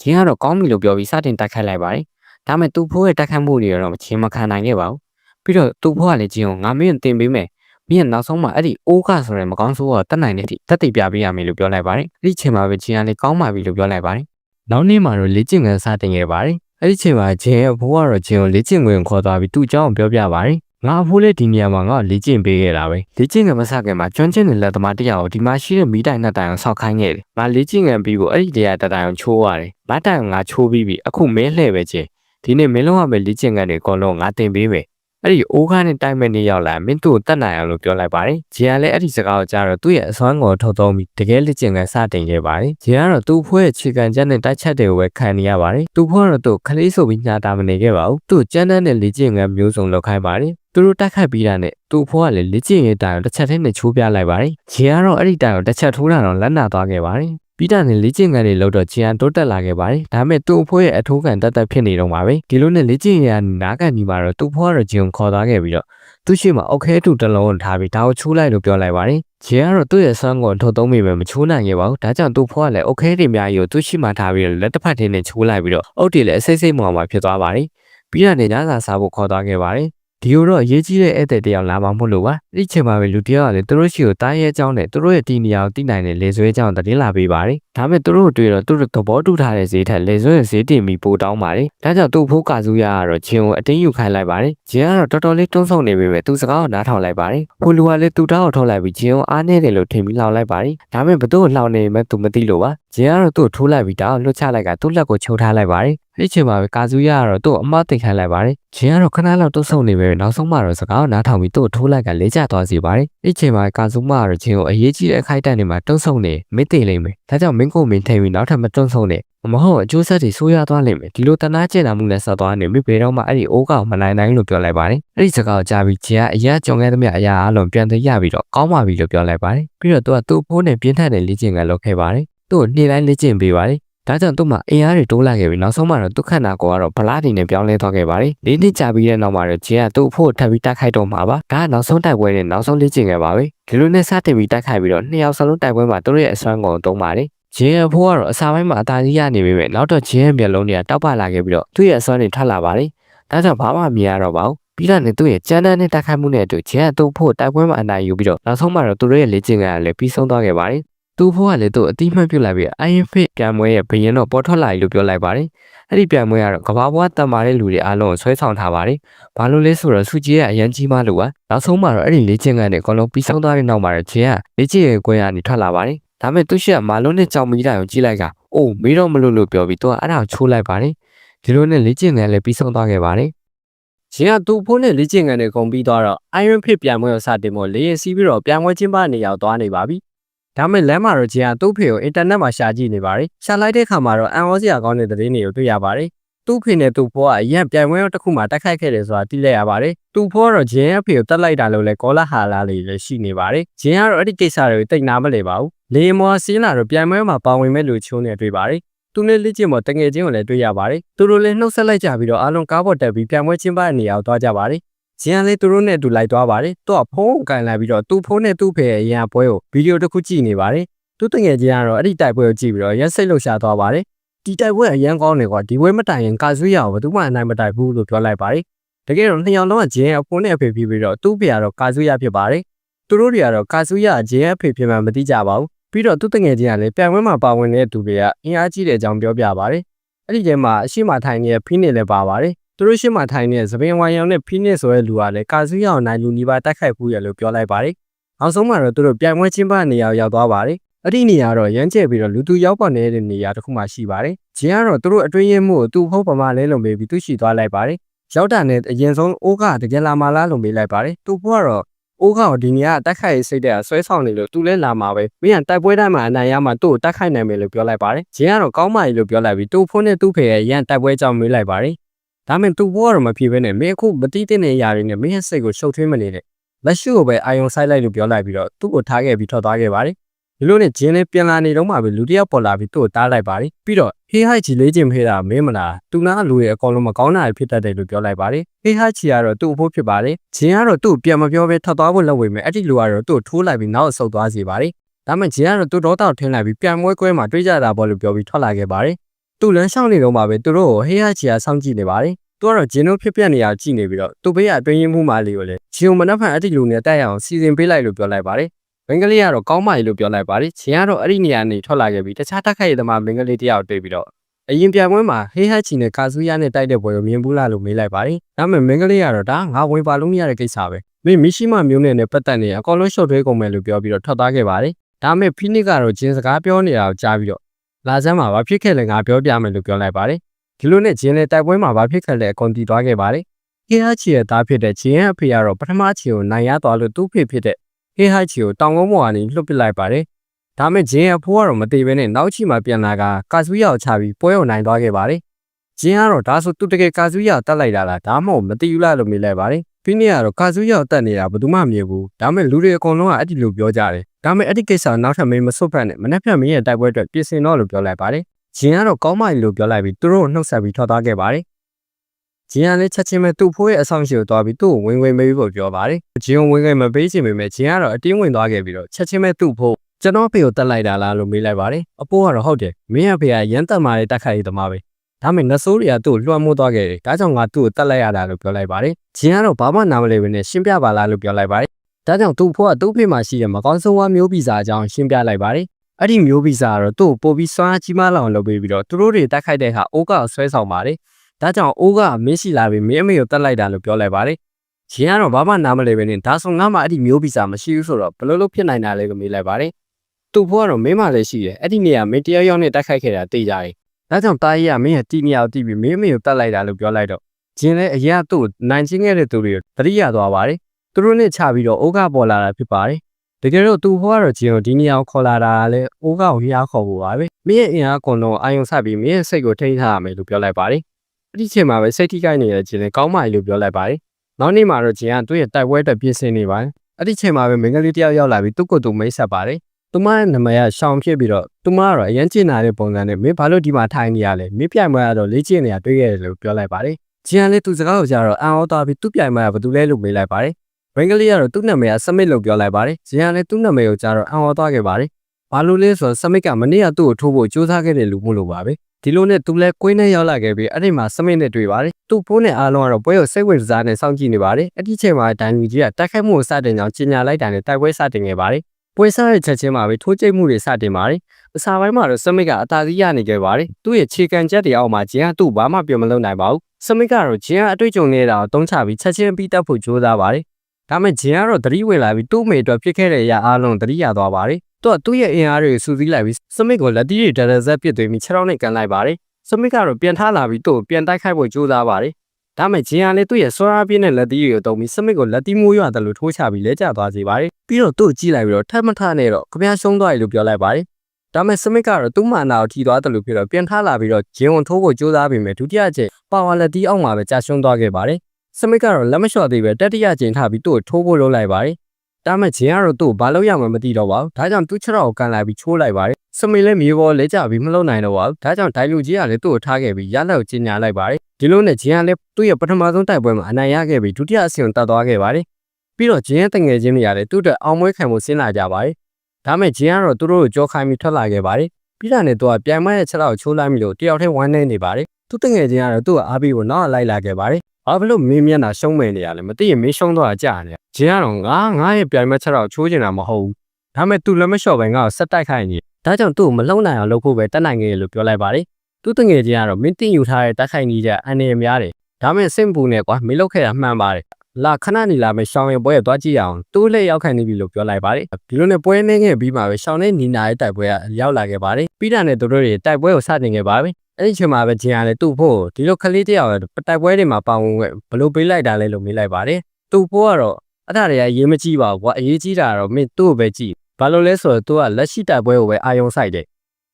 ဂျင်းကတော့ကောင်းပြီလို့ပြောပြီးစတင်တိုက်ခိုက်လိုက်ပါတယ်ဒါပေမဲ့သူ့ဖိုးရဲ့တိုက်ခိုက်မှုတွေတော့မချင်မခံနိုင်ခဲ့ပါဘူးပြီးတော့သူ့ဖိုးကလည်းဂျင်းကိုငါမင်းတင်ပေးမယ်မင်းနောက်ဆုံးမှအဲ့ဒီအိုးကဆိုရဲမကောင်းဆိုးတော့တက်နိုင်တဲ့အထိတက်တည်ပြပေးရမယ်လို့ပြောလိုက်ပါတယ်အဲ့ဒီချိန်မှာပဲဂျင်းကလည်းကောင်းပါပြီလို့ပြောလိုက်ပါတယ်နောက်နေ့မှာတော့လေ့ကျင့်ခန်းစတင်ခဲ့ပါတယ် အဲ့ဒီချိန်မှာဂျင်းရဲ့အဖိုးကတော့ဂျင်းကိုလေ့ကျင့်ခွင့်ခေါ်သွားပြီးသူ့အကြောင်းပြောပြပါတယ်ငါအဖိုးလေးဒီနေရာမှာငါလေ့ကျင့်ပေးခဲ့တာပဲလေ့ကျင့်ခန်းမစခင်မှာကျွမ်းကျင်တဲ့လက်သမားတစ်ယောက်ကိုဒီမှာရှိတဲ့မိတိုင်နဲ့တိုင်အောင်ဆောက်ခိုင်းခဲ့တယ်ငါလေ့ကျင့်ခန်းပြီးဖို့အဲ့ဒီတရားတတိုင်အောင်ချိုးရတယ်မတိုင်အောင်ငါချိုးပြီးပြီအခုမင်းလှည့်ပဲကျဒီနေ့မင်းလုံးဝပဲလေ့ကျင့်ခန်းတွေအကုန်လုံးငါတင်ပေးမယ် အဲ့ဒီအိုးကားနဲ့တိုက်မဲ့နေရောက်လာမင်းတို့ကိုတတ်နိုင်အောင်လို့ပြောလိုက်ပါတယ်ဂျီကလည်းအဲ့ဒီစကားကိုကြားတော့သူ့ရဲ့အစွမ်းကိုထုတ်သုံးပြီးတကယ်လက်ကျင်ကန်စတင်ခဲ့ပါတယ်ဂျီကတော့သူ့ဖွဲရဲ့ခြေကန်ချက်နဲ့တိုက်ချက်တွေကိုပဲခံနေရပါတယ်သူ့ဖွဲကတော့သူ့ခလေးဆိုပြီးညာတာမနေခဲ့ပါဘူးသူ့ကျန်းတန်းတဲ့လက်ကျင်ကန်မျိုးစုံလောက်ခိုင်းပါတယ်သူတို့တက်ခတ်ပြီးတာနဲ့သူ့ဖိုးကလည်းလက်ကျင်ရဲ့တိုင်ကိုတစ်ချက်တည်းနဲ့ချိုးပြလိုက်ပါတယ်ဂျီကတော့အဲ့ဒီတိုင်ကိုတစ်ချက်ထိုးတာတော့လက်နာသွားခဲ့ပါတယ် ပြီးတာနဲ့လေ့ကျင့်ခန်းတွေလောက်တော့ဂျီယန်တိုးတက်လာခဲ့ပါတယ်။ဒါပေမဲ့သူ့အဖိုးရဲ့အထိုးကန်တက်တက်ဖြစ်နေတော့မှာပဲ။ဒီလိုနဲ့လေ့ကျင့်ရနားကန်ကြီးမှာတော့သူ့ဖွားတော့ဂျီယန်ခေါ်သွားခဲ့ပြီးတော့သူ့ရှိမှအောက်ခဲတူတစ်လုံးကိုထားပြီးဒါကိုချိုးလိုက်လို့ပြောလိုက်ပါတယ်။ဂျီယန်ကတော့သူ့ရဲ့ဆွမ်းကိုထုတ်သုံးမိပဲမချိုးနိုင်ခဲ့ပါဘူး။ဒါကြောင့်သူ့ဖွားကလည်းအောက်ခဲတွေများကြီးကိုသူ့ရှိမှထားပြီးလက်တစ်ဖက်ထင်းနဲ့ချိုးလိုက်ပြီးတော့အုတ်တွေလည်းအစိမ့်စိမ့်မောင်မှာဖြစ်သွားပါတယ်။ပြီးတာနဲ့ညစာစားဖို့ခေါ်သွားခဲ့ပါတယ်။ ဒီလိုတော့အရေးကြီးတဲ့ဧည့်သည်တယောက်လာမှမို့လို့ပါအဲ့ဒီချိန်မှာပဲလူတယောက်ကလည်းသူတို့ရှိကိုတားရဲအကြောင်းနဲ့သူတို့ရဲ့တီနေရာကိုတိနိုင်တဲ့လေဆွဲအကြောင်းတည်လာပေးပါတယ် ဒါပေမဲ့သူတို့တွေ့တော့သူတို့သဘောတူထားတဲ့ဈေးထက်လေဆွဲရဲ့ဈေးတင်ပြီးပိုတောင်းပါတယ်ဒါကြောင့်သူ့ဖိုးကာစုရကတော့ဂျင်ကိုအတင်းယူခိုင်းလိုက်ပါတယ်ဂျင်ကတော့တော်တော်လေးတွန်းဆုံနေပေမဲ့သူစကားကိုနားထောင်လိုက်ပါတယ်ဖိုလူကလည်းသူ့တောက်ကိုထုတ်လိုက်ပြီးဂျင်ကိုအားနေတယ်လို့ထင်ပြီးလှောင်လိုက်ပါတယ်ဒါပေမဲ့ဘသူ့ကိုလှောင်နေမှသူမသိလို့ပါဂျင်ကတော့သူ့ကိုထိုးလိုက်ပြီးတောက်လွတ်ချလိုက်ကသူ့လက်ကိုချုပ်ထားလိုက်ပါတယ်အဲ့ဒီချိန်မှာပဲကာဇူရကတော့သူ့အမသိခိုင်းလိုက်ပါတယ်။ဂျင်းကတော့ခဏလောက်တုတ်ဆုံနေပဲနောက်ဆုံးမှတော့စကားကိုနားထောင်ပြီးသူ့ထိုးလိုက်ကလေးကျသွားစီပါတယ်။အဲ့ဒီချိန်မှာကာဇူမကတော့ဂျင်းကိုအရေးကြီးတဲ့အခိုက်အတန့်တွေမှာတုတ်ဆုံနေမသိလိမ့်မယ်။ဒါကြောင့်မင်းကိုမင်းထိန်ပြီးနောက်ထပ်မတုတ်ဆုံနဲ့မဟုတ်အကျိုးဆက်တွေဆိုးရသွားလိမ့်မယ်။ဒီလိုတနာကျင်နာမှုနဲ့ဆက်သွားနေမိပေတော့မှအဲ့ဒီအိုးကောင်မနိုင်နိုင်လို့ပြောလိုက်ပါတယ်။အဲ့ဒီစကားကိုကြားပြီးဂျင်းကအရာကြုံခဲ့သမျှအရာအလုံးပြန်သိရပြီးတော့ကောင်းပါပြီလို့ပြောလိုက်ပါတယ်။ပြီးတော့သူကသူ့ဖိုးနဲ့ပြင်းထန်တဲ့လေ့ကျင့်ခန်းလုပ်ခဲ့ပါတယ်။သူ့ကိုနေ့တိုင်းလေ့ကျင့်ပေးပါတယ် ဒါကြောင့်သူ့မှာအင်အားတွေတိုးလာခဲ့ပြီးနောက်ဆုံးမှာတော့သူ့ခန္ဓာကိုယ်ကတော့ဗလာတီနဲ့ပြောင်းလဲသွားခဲ့ပါတယ်။လေးနှစ်ကြာပြီးတဲ့နောက်မှာတော့ဂျင်းကသူ့အဖို့ထပ်ပြီးတိုက်ခိုက်တော့မှာပါ။ဒါကနောက်ဆုံးတိုက်ပွဲနဲ့နောက်ဆုံးလေ့ကျင့်ခဲ့ပါပဲ။ဒီလိုနဲ့စတင်ပြီးတိုက်ခိုက်ပြီးတော့နှစ်ယောက်စလုံးတိုက်ပွဲမှာသူတို့ရဲ့အစွမ်းကုန်သုံးပါတယ်။ဂျင်းအဖိုးကတော့အစာပိုင်းမှာအသာကြီးရနေပေမဲ့နောက်တော့ဂျင်းရဲ့မျက်လုံးတွေကတောက်ပလာခဲ့ပြီးတော့သူ့ရဲ့အစွမ်းတွေထွက်လာပါတယ်။ဒါကြောင့်ဘာမှမြင်ရတော့ပါဘူး။ပြီးတော့နေသူ့ရဲ့ကြမ်းတမ်းတဲ့တိုက်ခိုက်မှုနဲ့အတူဂျင်းကသူ့ဖို့တိုက်ပွဲမှာအနိုင်ယူပြီးတော့နောက်ဆုံးမှာတော့သူတို့ရဲ့လေ့ကျင့်ခန်းကလည်းပြီးဆုံးသွားခဲ့ပါတယ်။ သူ့ဖိုးကလည်းသူ့အတိမတ်ပြုတ်လိုက်ပြီး Iron Fit ပြန်ပွဲရဲ့ဘရင်တော့ပေါ်ထွက်လာပြီလို့ပြောလိုက်ပါတယ်။အဲ့ဒီပြန်ပွဲကတော့ကဘာဘွားတန်မာတဲ့လူတွေအားလုံးကိုဆွဲဆောင်ထားပါတယ်။ဘာလို့လဲဆိုတော့စုကြီးရဲ့အရန်ကြီးမလို့ပါ။နောက်ဆုံးမှာတော့အဲ့ဒီလေ့ကျင့်ခန်းတွေအကုန်လုံးပြီးဆုံးသွားတဲ့နောက်မှာတော့ဂျင်းကလေ့ကျင့်ရေးကွဲကနေထွက်လာပါတယ်။ဒါပေမဲ့သူရှိကမာလုံးနဲ့ကြောင်မီတိုင်ကိုကြည့်လိုက်ကအိုးမေးတော့မလို့လို့ပြောပြီးသူကအဲ့ဒါကိုချိုးလိုက်ပါတယ်။ဒီလိုနဲ့လေ့ကျင့်ခန်းလည်းပြီးဆုံးသွားခဲ့ပါတယ်။ဂျင်းကသူ့ဖိုးနဲ့လေ့ကျင့်ခန်းတွေကုန်ပြီးသွားတော့ Iron Fit ပြန်ပွဲကိုစတင်ဖို့လေရင်စီးပြီးတော့ပြန်ပွဲချင်းပနေရောက်သွားနေပါပြီ။ ဒါမဲ့လမ်းမှာတော့ဂျီကသူ့ဖေကိုအင်တာနက်မှာရှာကြည့်နေပါတယ်။ရှာလိုက်တဲ့အခါမှာတော့အန်အောစရာကောင်းတဲ့သတင်းတွေကိုတွေ့ရပါတယ်။သူ့ဖေနဲ့သူ့ဖေကအရင်ပြိုင်ပွဲတစ်ခုမှတိုက်ခိုက်ခဲ့တယ်ဆိုတာသိလိုက်ရပါတယ်။သူ့ဖေကတော့ဂျင်းရဲ့ဖေကိုတတ်လိုက်တာလို့လဲကောလာဟာလာလေးလည်းရှိနေပါတယ်။ဂျင်းကတော့အဲ့ဒီကိစ္စတွေကိုတိတ်နာမလဲပါဘူး။လေမော်ဆင်းလာတော့ပြိုင်ပွဲမှာပါဝင်မဲ့လူချိုးနေတွေ့ပါတယ်။သူနဲ့လက်ကျင်ပေါ်တငယ်ချင်းကိုလည်းတွေ့ရပါတယ်။သူတို့လည်းနှုတ်ဆက်လိုက်ကြပြီးတော့အားလုံးကားပေါ်တက်ပြီးပြိုင်ပွဲချင်းပတဲ့နေရာကိုသွားကြပါတယ်။ ဂျန်လေးသူတို့နဲ့အတူလိုက်သွားပါတယ်။သူကဖုန်းကိုကန်လိုက်ပြီးတော့သူ့ဖုန်းနဲ့သူ့ဖေရဲ့အရာပွဲကိုဗီဒီယိုတစ်ခုကြည့်နေပါတယ်။သူတငယ်ချင်းကတော့အဲ့ဒီတိုက်ပွဲကိုကြည့်ပြီးတော့ရက်စိတ်လှုပ်ရှားသွားပါတယ်ဒီတိုက်ပွဲအရန်ကောင်းနေကွာဒီပွဲမတိုင်ရင်ကာဇူယာကိုဘယ်သူမှအနိုင်မတိုင်ဘူးလို့ပြောလိုက်ပါတယ်တကယ်တော့နှစ်ယောက်လုံးကဂျင်းအဖိုးနဲ့အဖေဖြစ်ပြီးတော့သူ့ဖေကတော့ကာဇူယာဖြစ်ပါတယ်သူတို့တွေကတော့ကာဇူယာဂျင်းအဖေဖြစ်မှမသိကြပါဘူးပြီးတော့သူ့တငယ်ချင်းကလည်းပြန်ဝဲမှာပါဝင်တဲ့သူတွေကအင်အားကြီးတဲ့အကြောင်းပြောပြပါတယ်အဲ့ဒီထဲမှာအရှိမထိုင်နေတဲ့ဖိနစ်လည်းပါပါတယ် သူတို့ရှိမထိုင်နေတဲ့သပင်ဝိုင်ရောင်နဲ့ဖိနစ်ဆိုတဲ့လူကလည်းကာဇူယာကိုနိုင်လူနီးပါးတိုက်ခိုက်ဘူးရလို့ပြောလိုက်ပါတယ်နောက်ဆုံးမှာတော့သူတို့ပြန်ဝဲချင်းပနေရာရောက်သွားပါတယ်အဲ့ဒီနေရာတော့ရမ်းကျဲပြီးတော့လူသူရောက်ပေါ်နေတဲ့နေရာတစ်ခုမှရှိပါတယ်။ဂျင်းကတော့သူတို့အတွင်းရင်းမှုကိုသူ့ဟုတ်ပမာလဲလုံပေးပြီးသူရှိသွားလိုက်ပါတယ်။ရောက်တာနဲ့အရင်ဆုံးအိုးကတကယ်လာမလားလုံပေးလိုက်ပါတယ်။သူ့ဘွားတော့အိုးကဒီနေရာတက်ခိုက်စိတ်တဲ့ဆွဲဆောင်နေလို့သူလဲလာမှာပဲ။မင်းကတိုက်ပွဲတိုင်းမှာအနိုင်ရမှာသူ့ကိုတက်ခိုက်နိုင်မယ်လို့ပြောလိုက်ပါတယ်။ဂျင်းကတော့ကောင်းပါပြီလို့ပြောလိုက်ပြီးသူ့ဖုန်းနဲ့သူ့ဖေရဲ့ရန်တိုက်ပွဲကြောင့်မေးလိုက်ပါတယ်။ ဒါမှမဟုတ်သူ့ဘွားတော့မဖြစ်ဘဲနဲ့မင်းအခုမတိတဲ့နေရာတွေနဲ့မင်းရဲ့စိတ်ကိုရှုပ်ထွေးမနေတဲ့လက်ရှိကိုပဲအာယုံဆိုင်လိုက်လို့ပြောလိုက်ပြီးတော့သူ့ကိုထားခဲ့ပြီးထွက်သွားခဲ့ပါတယ်ဒီလိုနဲ့ဂျင်းလေးပြန်လာနေတော့မှပဲလူတစ်ယောက်ပေါ်လာပြီးသူ့ကိုတားလိုက်ပါတယ်ပြီးတော့ဟေးဟိုက်ချီလေးချင်းဖေးတာမင်းမလားသူနာလူရဲ့အကောင်လုံးမကောင်းတာဖြစ်တတ်တယ်လို့ပြောလိုက်ပါတယ်ဟေးဟိုက်ချီကတော့သူ့အဖို့ဖြစ်ပါတယ်ဂျင်းကတော့သူ့ပြန်မပြောဘဲထွက်သွားဖို့လုပ်ဝေမယ်အဲ့ဒီလူကတော့သူ့ထိုးလိုက်ပြီးနောက်ဆုတ်သွားစေပါတယ်ဒါမှဂျင်းကတော့သူ့တော့တောက်ထင်းလိုက်ပြီးပြန်မွဲကွဲမှာတွေးကြတာပေါ့လို့ပြောပြီးထွက်လာခဲ့ပါတယ် သူ့လမ်းလျှောက်နေတော့မှပဲသူတို့ကိုဟေးဟိုက်ချီကစောင့်ကြည့်နေပါတယ်သူကတော့ဂျင်းတို့ဖြစ်ပြနေရကြည့်နေပြီးတော့သူ့ဘေးကအတွင်းရင်းမှုမာလီကိုလည်းဂျင်းကိုမနှက်ဖန်အဲ့ဒီလူနဲ့တိုက်ရအောင်စီစဉ်ပေးလိုက်လို့ပြောလိုက်ပါတယ်မင်္ဂလေးကတော့ကောင်းပါလေလို့ပြောလိုက်ပါတယ်။ချင်းကတော့အဲ့ဒီနေရာနေထွက်လာခဲ့ပြီးတခြားတက်ခိုက်ရသမားမင်္ဂလေးတယောက်တွေ့ပြီးတော့အရင်ပြိုင်ပွဲမှာဟေးဟတ်ချီနဲ့ကာဆူယာနဲ့တိုက်တဲ့ပွဲကိုမြင်ဘူးလားလို့မေးလိုက်ပါတယ်။ဒါပေမဲ့မင်္ဂလေးကတော့ဒါငါဝင်ပါလို့မရတဲ့ကိစ္စပဲ။မင်းမီရှိမမျိုးနဲ့နဲ့ပတ်သက်နေအကောင်လုံးရှော့ထွေးကုန်မယ်လို့ပြောပြီးတော့ထွက်သွားခဲ့ပါတယ်။ဒါပေမဲ့ဖိနစ်ကတော့ဂျင်းစကားပြောနေတာကိုကြားပြီးတော့ လာစမ်းမှာဘာဖြစ်ခဲ့လဲငါပြောပြမယ်လို့ပြောလိုက်ပါတယ်။ဒီလိုနဲ့ဂျင်းနဲ့တိုက်ပွဲမှာဘာဖြစ်ခဲ့လဲအကုန်တည်သွားခဲ့ပါတယ်။ဟေးဟတ်ချီရဲ့သားဖြစ်တဲ့ဂျင်းရဲ့အဖေကတော့ပထမချီကိုနိုင်ရသွားလို့သူ့ဖေဖြစ်တဲ့ဟေးဟိုက်ချီကိုတောင်ကုန်းပေါ်ကနေလှုပ်ပစ်လိုက်ပါတယ်။ဒါမဲ့ဂျင်းအဖိုးကတော့မသေးဘဲနဲ့နောက်ချီမှပြန်လာကကာဇူယာကိုချပြီးပွဲကိုနိုင်သွားခဲ့ပါတယ်။ဂျင်းကတော့ဒါဆိုသူတကယ်ကာဇူယာကိုတတ်လိုက်တာလားဒါမှမဟုတ်မသိဘူးလားလို့မေးလိုက်ပါတယ်။ ပြီးနေကတော့ကာဇူယာကိုတတ်နေတာဘယ်သူမှမမြင်ဘူး။ဒါမဲ့လူတွေအကုန်လုံးကအဲ့ဒီလိုပြောကြတယ်။ဒါမဲ့အဲ့ဒီကိစ္စနောက်ထပ်မင်းမစွတ်ဖက်နဲ့မနှက်ဖြတ်မင်းရဲ့တိုက်ပွဲအတွက်ပြင်ဆင်တော့လို့ပြောလိုက်ပါတယ်။ဂျင်းကတော့ကောင်းပါပြီလို့ပြောလိုက်ပြီးသူတို့ကိုနှုတ်ဆက်ပြီးထွက်သွားခဲ့ပါတယ်။ဂျင်းကလည်းချက်ချင်းပဲသူ့ဖိုးရဲ့အဆောင်ရှိကိုသွားပြီးသူ့ကိုဝင်ဝင်မေးပြီးဖို့ပြောပါတယ်။ဂျင်းကိုဝင်ဝင်မပေးချင်ပေမဲ့ဂျင်းကတော့အတင်းဝင်သွားခဲ့ပြီးတော့ချက်ချင်းပဲသူ့ဖိုးကျွန်တော်ဖေကိုတက်လိုက်တာလားလို့မေးလိုက်ပါတယ်။အပိုးကတော့ဟုတ်တယ်။မင်းရဲ့ဖေကရမ်းတက်မာတဲ့တက်ခိုက်ရေးသမားပဲ။ ဒါမဲ့နဆိုးတွေကသူ့ကိုလွှမ်းမိုးသွားခဲ့တယ်။ဒါကြောင့်ငါသူ့ကိုတက်လိုက်ရတာလို့ပြောလိုက်ပါတယ်။ဂျင်းကတော့ဘာမှနားမလည်ဘဲနဲ့ရှင်းပြပါလားလို့ပြောလိုက်ပါတယ်။ဒါကြောင့်သူ့ဖိုးကသူ့ဖေမှာရှိတဲ့မကောင်းဆုံးဝါမျိုးဗီဇာအကြောင်းရှင်းပြလိုက်ပါတယ်။အဲ့ဒီမျိုးဗီဇာကတော့သူ့ကိုပို့ပြီးစွမ်းအားကြီးမားလာအောင်လုပ်ပေးပြီးတော့သူတို့တွေတက်ခိုက်တဲ့အခါအိုးကောက်ဆွဲဆောင်ပါတယ်။ဒါကြောင့်အိုးကမင်းရှိလာပြီးမင်းအမေကိုတက်လိုက်တာလို့ပြောလိုက်ပါတယ်။ဂျင်းကတော့ဘာမှနားမလည်ပဲနဲ့ဒါဆိုငါမှအဲ့ဒီမျိုးဗီဇာမရှိဘူးဆိုတော့ဘယ်လိုလုပ်ဖြစ်နိုင်တာလဲကိုမေးလိုက်ပါတယ်။သူ့ဘွားကတော့မင်းမလည်းရှိတယ်။အဲ့ဒီနေရာမင်းတယောက်ယောက်နဲ့တိုက်ခိုက်ခဲ့တာသိကြတယ်။ ဒါကြောင့်တားကြီးကမင်းရဲ့တီနေရာကိုတီးပြီးမင်းအမေကိုတက်လိုက်တာလို့ပြောလိုက်တော့ဂျင်းလည်းအရင်ကသူ့ကိုနိုင်ချင်းခဲ့တဲ့သူတွေကိုတတိယသွားပါတယ်။သူတို့နဲ့ချပြီးတော့အိုးကပေါ်လာတာဖြစ်ပါတယ်။တကယ်တော့သူ့ဘွားကတော့ဂျင်းကိုဒီနေရာကိုခေါ်လာတာကလည်းအိုးကကိုရခေါ်ဖို့ပါပဲ။မင်းရဲ့အင်အားကုန်လုံးအာယုံဆက်ပြီးမင်းရဲ့စိတ်ကိုထိန်းထားရမယ်လို့ပြောလိုက်ပါတယ်။အဲ့ဒီချိန်မှာပဲစိတ်ထိခိုက်နေတဲ့ဂျင်းလည်းကောင်းပါလေလို့ပြောလိုက်ပါတယ်။နောက်နေ့မှာတော့ဂျင်းကသူ့ရဲ့တိုက်ပွဲအတွက်ပြင်ဆင်နေပါတယ်။အဲ့ဒီချိန်မှာပဲမင်္ဂလေးတယောက်ရောက်လာပြီးသူ့ကိုယ်သူမိတ်ဆက်ပါတယ်။ သူမရဲ့နာမည်ကရှောင်ဖြစ်ပြီးတော့သူမကတော့အရင်ကျင်နာတဲ့ပုံစံနဲ့မင်းဘာလို့ဒီမှာထိုင်နေရလဲမင်းပြိုင်ပွဲကတော့လေ့ကျင့်နေတာတွေ့ရတယ်လို့ပြောလိုက်ပါတယ်။ဂျင်းကလည်းသူစကားကိုကြားတော့အံ့ဩသွားပြီးသူ့ပြိုင်ပွဲကဘာတူလဲလို့မေးလိုက်ပါတယ်။မင်္ဂလေးကတော့သူ့နာမည်ကစမစ်လို့ပြောလိုက်ပါတယ်။ဂျင်းကလည်းသူ့နာမည်ကိုကြားတော့အံ့ဩသွားခဲ့ပါတယ်။ဘာလို့လဲဆိုတော့စမစ်ကမနေ့ကသူ့ကိုထိုးဖို့ကြိုးစားခဲ့တဲ့လူမို့လို့ပါပဲ။ဒီလိုနဲ့သူလည်းကွင်းနဲ့ရောက်လာခဲ့ပြီးအဲ့ဒီမှာစမစ်နဲ့တွေ့ပါတယ်။သူ့ဖိုးနဲ့အားလုံးကတော့ပွဲကိုစိတ်ဝင်စားနေစောင့်ကြည့်နေပါတယ်။အဲ့ဒီချိန်မှာဒိုင်လူကြီးကတိုက်ခိုက်မှုကိုစတင်ကြောင်းကြီးညာလိုက်တာနဲ့တိုက်ပွဲစတင်ခဲ့ပါတယ်။ ပွဲစားတဲ့ချက်ချင်းမှာပဲထိုးကျိတ်မှုတွေစတင်ပါတယ်။အစာပိုင်းမှာတော့စမစ်ကအသာစီးရနေခဲ့ပါတယ်။သူ့ရဲ့ခြေကန်ချက်တွေအောက်မှာဂျင်းကသူ့ဘာမှပြောမလုပ်နိုင်ပါဘူး။စမစ်ကတော့ဂျင်းကအတွေ့အကြုံနေတာကိုတုံးချပြီးချက်ချင်းပြီးတက်ဖို့ကြိုးစားပါတယ်။ဒါမဲ့ဂျင်းကတော့သတိဝင်လာပြီးသူ့မိအတွက်ဖြစ်ခဲ့တဲ့အရာအလုံးသတိရသွားပါတယ်။သူကသူ့ရဲ့အင်အားတွေကိုစူးစီးလိုက်ပြီးစမစ်ကိုလက်တီးတွေဒရဇက်ပစ်သွင်းပြီးခြေထောက်နဲ့ကန်လိုက်ပါတယ်။စမစ်ကတော့ပြန်ထားလာပြီးသူ့ကိုပြန်တိုက်ခိုက်ဖို့ကြိုးစားပါတယ်။ ဒါမဲ့ဂျင်းကလည်းသူ့ရဲ့ဆွာပြင်းတဲ့လက်တီးတွေကိုတုံးပြီးစမစ်ကိုလက်တီးမိုးရွာတယ်လို့ထိုးချပြီးလဲကျသွားစေပါတယ်။ပြီးတော့သူ့ကိုကြည့်လိုက်ပြီးတော့ထပ်မထနဲ့တော့ခမည်းရှုံးသွားပြီလို့ပြောလိုက်ပါတယ်။ဒါမဲ့စမစ်ကတော့သူ့မာနာကိုထိသွားတယ်လို့ပြောတော့ပြန်ထားလာပြီးတော့ဂျင်းဝန်ထိုးဖို့ကြိုးစားပြီးမြဲဒုတိယကျပါဝါလက်တီးအောက်မှာပဲကြာရှုံးသွားခဲ့ပါတယ်။စမစ်ကတော့လက်မလျှော့သေးပဲတတိယကျင်ထပြီးသူ့ကိုထိုးဖို့လုပ်လိုက်ပါတယ်။ ဒါမဲ့ဂျင်းကတော့သူ့ကိုဘာလို့ရမှမသိတော့ပါဘူး။ဒါကြောင့်သူ့ခြေထောက်ကိုကန်လိုက်ပြီးချိုးလိုက်ပါတယ်။စမီလည်းမြေပေါ်လဲကျပြီးမလုံနိုင်တော့ပါဘူး။ဒါကြောင့်ဒိုင်လူကြီးကလည်းသူ့ကိုထားခဲ့ပြီးရလက်ကိုကျင်ညာလိုက်ပါတယ်။ဒီလိုနဲ့ဂျင်းကလည်းသူ့ရဲ့ပထမဆုံးတိုက်ပွဲမှာအနိုင်ရခဲ့ပြီးဒုတိယအဆင့်ကိုတက်သွားခဲ့ပါတယ်။ပြီးတော့ဂျင်းရဲ့တငယ်ချင်းတွေကလည်းသူ့အတွက်အောင်မွေးခံမှုဆင်းလာကြပါတယ်။ဒါမဲ့ဂျင်းကတော့သူတို့ကိုကြောခိုင်းပြီးထွက်လာခဲ့ပါတယ်ပြီးတာနဲ့သူကပြိုင်မရဲ့ချက်တော့ချိုးလိုက်ပြီလို့တယောက်တည်းဝမ်းနေနေပါတယ်သူတငယ်ချင်းကတော့သူ့ကိုအားပေးဖို့နောက်လိုက်လာခဲ့ပါတယ် ဘာဖြစ်လို့မင်းမျက်နှာရှုံးမယ်နေရလဲမသိရင်မင်းရှုံးတော့ကြာနေဂျင်းကတော့ငါငါရဲ့ပြိုင်မချက်တော့ချိုးနေတာမဟုတ်ဘူးဒါပေမဲ့ तू လည်းမလျှော့ပဲငါ့ကိုဆက်တိုက်ခိုင်းနေဒါကြောင့်သူ့ကိုမလုံနိုင်အောင်လုပ်ဖို့ပဲတက်နိုင်ခဲ့လို့ပြောလိုက်ပါတယ်သူတငယ်ချင်းကတော့မင်းတင်ယူထားတဲ့တက်ခိုင်းနေကြအန်နေများတယ်ဒါမဲ့စင့်ပူနေကွာမင်းလောက်ခဲ့တာမှန်ပါတယ်လာခဏနေလာမယ်ရှောင်းရင်ပွဲရသွားကြည့်အောင်တိုးလက်ရောက်ခံနေပြီလို့ပြောလိုက်ပါတယ်ဒီလိုနဲ့ပွဲနေခဲ့ပြီးမှပဲရှောင်းနဲ့နီနာရဲ့တိုက်ပွဲကရောက်လာခဲ့ပါတယ်ပြီးတာနဲ့သူတို့တွေတိုက်ပွဲကိုစတင်ခဲ့ပါပြီ အဲ့ဒီချိန်မှာပဲဂျင်ကလည်းသူ့ဖို့ဒီလိုခလေးတယောက်တိုက်ပွဲတွေမှာပါဝင်ခဲ့ဘလို့ပေးလိုက်တာလဲလို့မေးလိုက်ပါတယ်သူ့ဖို့ကတော့အဲ့ဒါတွေကရေးမကြည့်ပါဘူးကွာအရေးကြီးတာကတော့မင်းသူ့ကိုပဲကြည့်ဘာလို့လဲဆိုတော့သူကလက်ရှိတိုက်ပွဲကိုပဲအာယုံဆိုင်တယ်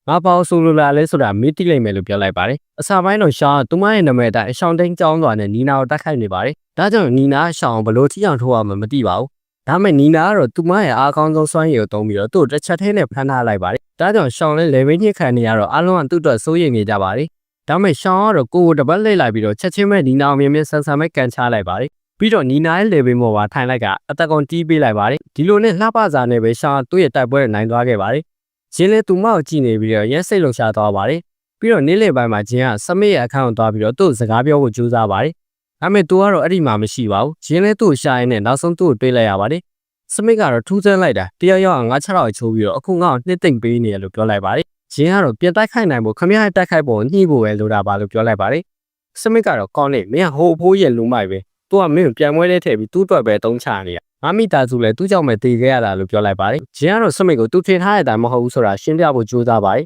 ငါပေါ့ဆိုလိုလာလဲဆိုတာမေးတိလိုက်မယ်လို့ပြောလိုက်ပါတယ်အစာပိုင်းတော့ရှောင်းကသူမရဲ့နာမည်အတိုင်းအရှောင်းတင်းကြောင်းစွာနဲ့နီနာကိုတိုက်ခိုက်နေပါတယ်ဒါကြောင့်နီနာရှောင်းဘလို့ထိအောင်ထိုးရမှမသိပါဘူးဒါမဲ့နီနာကတော့သူမရဲ့အားကောင်းဆုံးစွမ်းရည်ကိုသုံးပြီးတော့သူ့ကိုတစ်ချက်ထဲနဲ့ဖမ်းထားလိုက်ပါတယ် ဒါကြောင့်ရှောင်းလည်း level ညှစ်ခံနေရတော့အားလုံးကသူ့အတွက်စိုးရိမ်နေကြပါတယ်ဒါမဲ့ရှောင်းကတော့ကိုကိုတပတ်လှည့်လိုက်ပြီးတော့ချက်ချင်းပဲနီနာကိုမြင်မြင်ဆန်းဆန်းပဲကန်ချလိုက်ပါတယ်ပြီးတော့နီနာရဲ့ level ပေါ်မှာထိုင်လိုက်ကအတကောင်တီးပေးလိုက်ပါတယ်ဒီလိုနဲ့လှပစာနဲ့ပဲရှောင်းကသူ့ရဲ့တိုက်ပွဲကိုနိုင်သွားခဲ့ပါတယ်ဂျင်းလည်းသူမကိုကြည့်နေပြီးတော့ရက်စိတ်လုံရှားသွားပါတယ်ပြီးတော့နေ့လယ်ပိုင်းမှာဂျင်းကစမစ်ရဲ့အခန်းကိုသွားပြီးတော့သူ့ကိုစကားပြောဖို့ကြိုးစားပါတယ်ဒါပေမဲ့သူကတော့အဲ့ဒီမှာမရှိပါဘူးဂျင်းလည်းသူ့ကိုရှာရင်းနဲ့နောက်ဆုံးသူ့ကိုတွေးလိုက်ရပါတယ် စမစ်ကတော့ထူးဆန်းလိုက်တာတယောက်ယောက်ငါးချက်တော့ချိုးပြီးတော့အခုငါ့ကိုနှစ်သိမ့်ပေးနေရလို့ပြောလိုက်ပါတယ်ဂျင်းကတော့ပြန်တိုက်ခိုက်နိုင်ဖို့ခမရရဲ့တိုက်ခိုက်ဖို့ညှိဖို့ပဲလိုတာပါလို့ပြောလိုက်ပါတယ်စမစ်ကတော့ကောင်းနေမင်းကဟိုအဖိုးရဲ့လူမိုက်ပဲသူကမင်းကိုပြန်မွေးလေးထည့်ပြီးသူ့အတွက်ပဲတုံးချနေရငါမိသားစုလည်းသူ့ကြောင့်ပဲတည်ခဲ့ရတာလို့ပြောလိုက်ပါတယ်ဂျင်းကတော့စမစ်ကိုသူထင်ထားတဲ့အတိုင်းမဟုတ်ဘူးဆိုတာရှင်းပြဖို့ကြိုးစားပါတယ်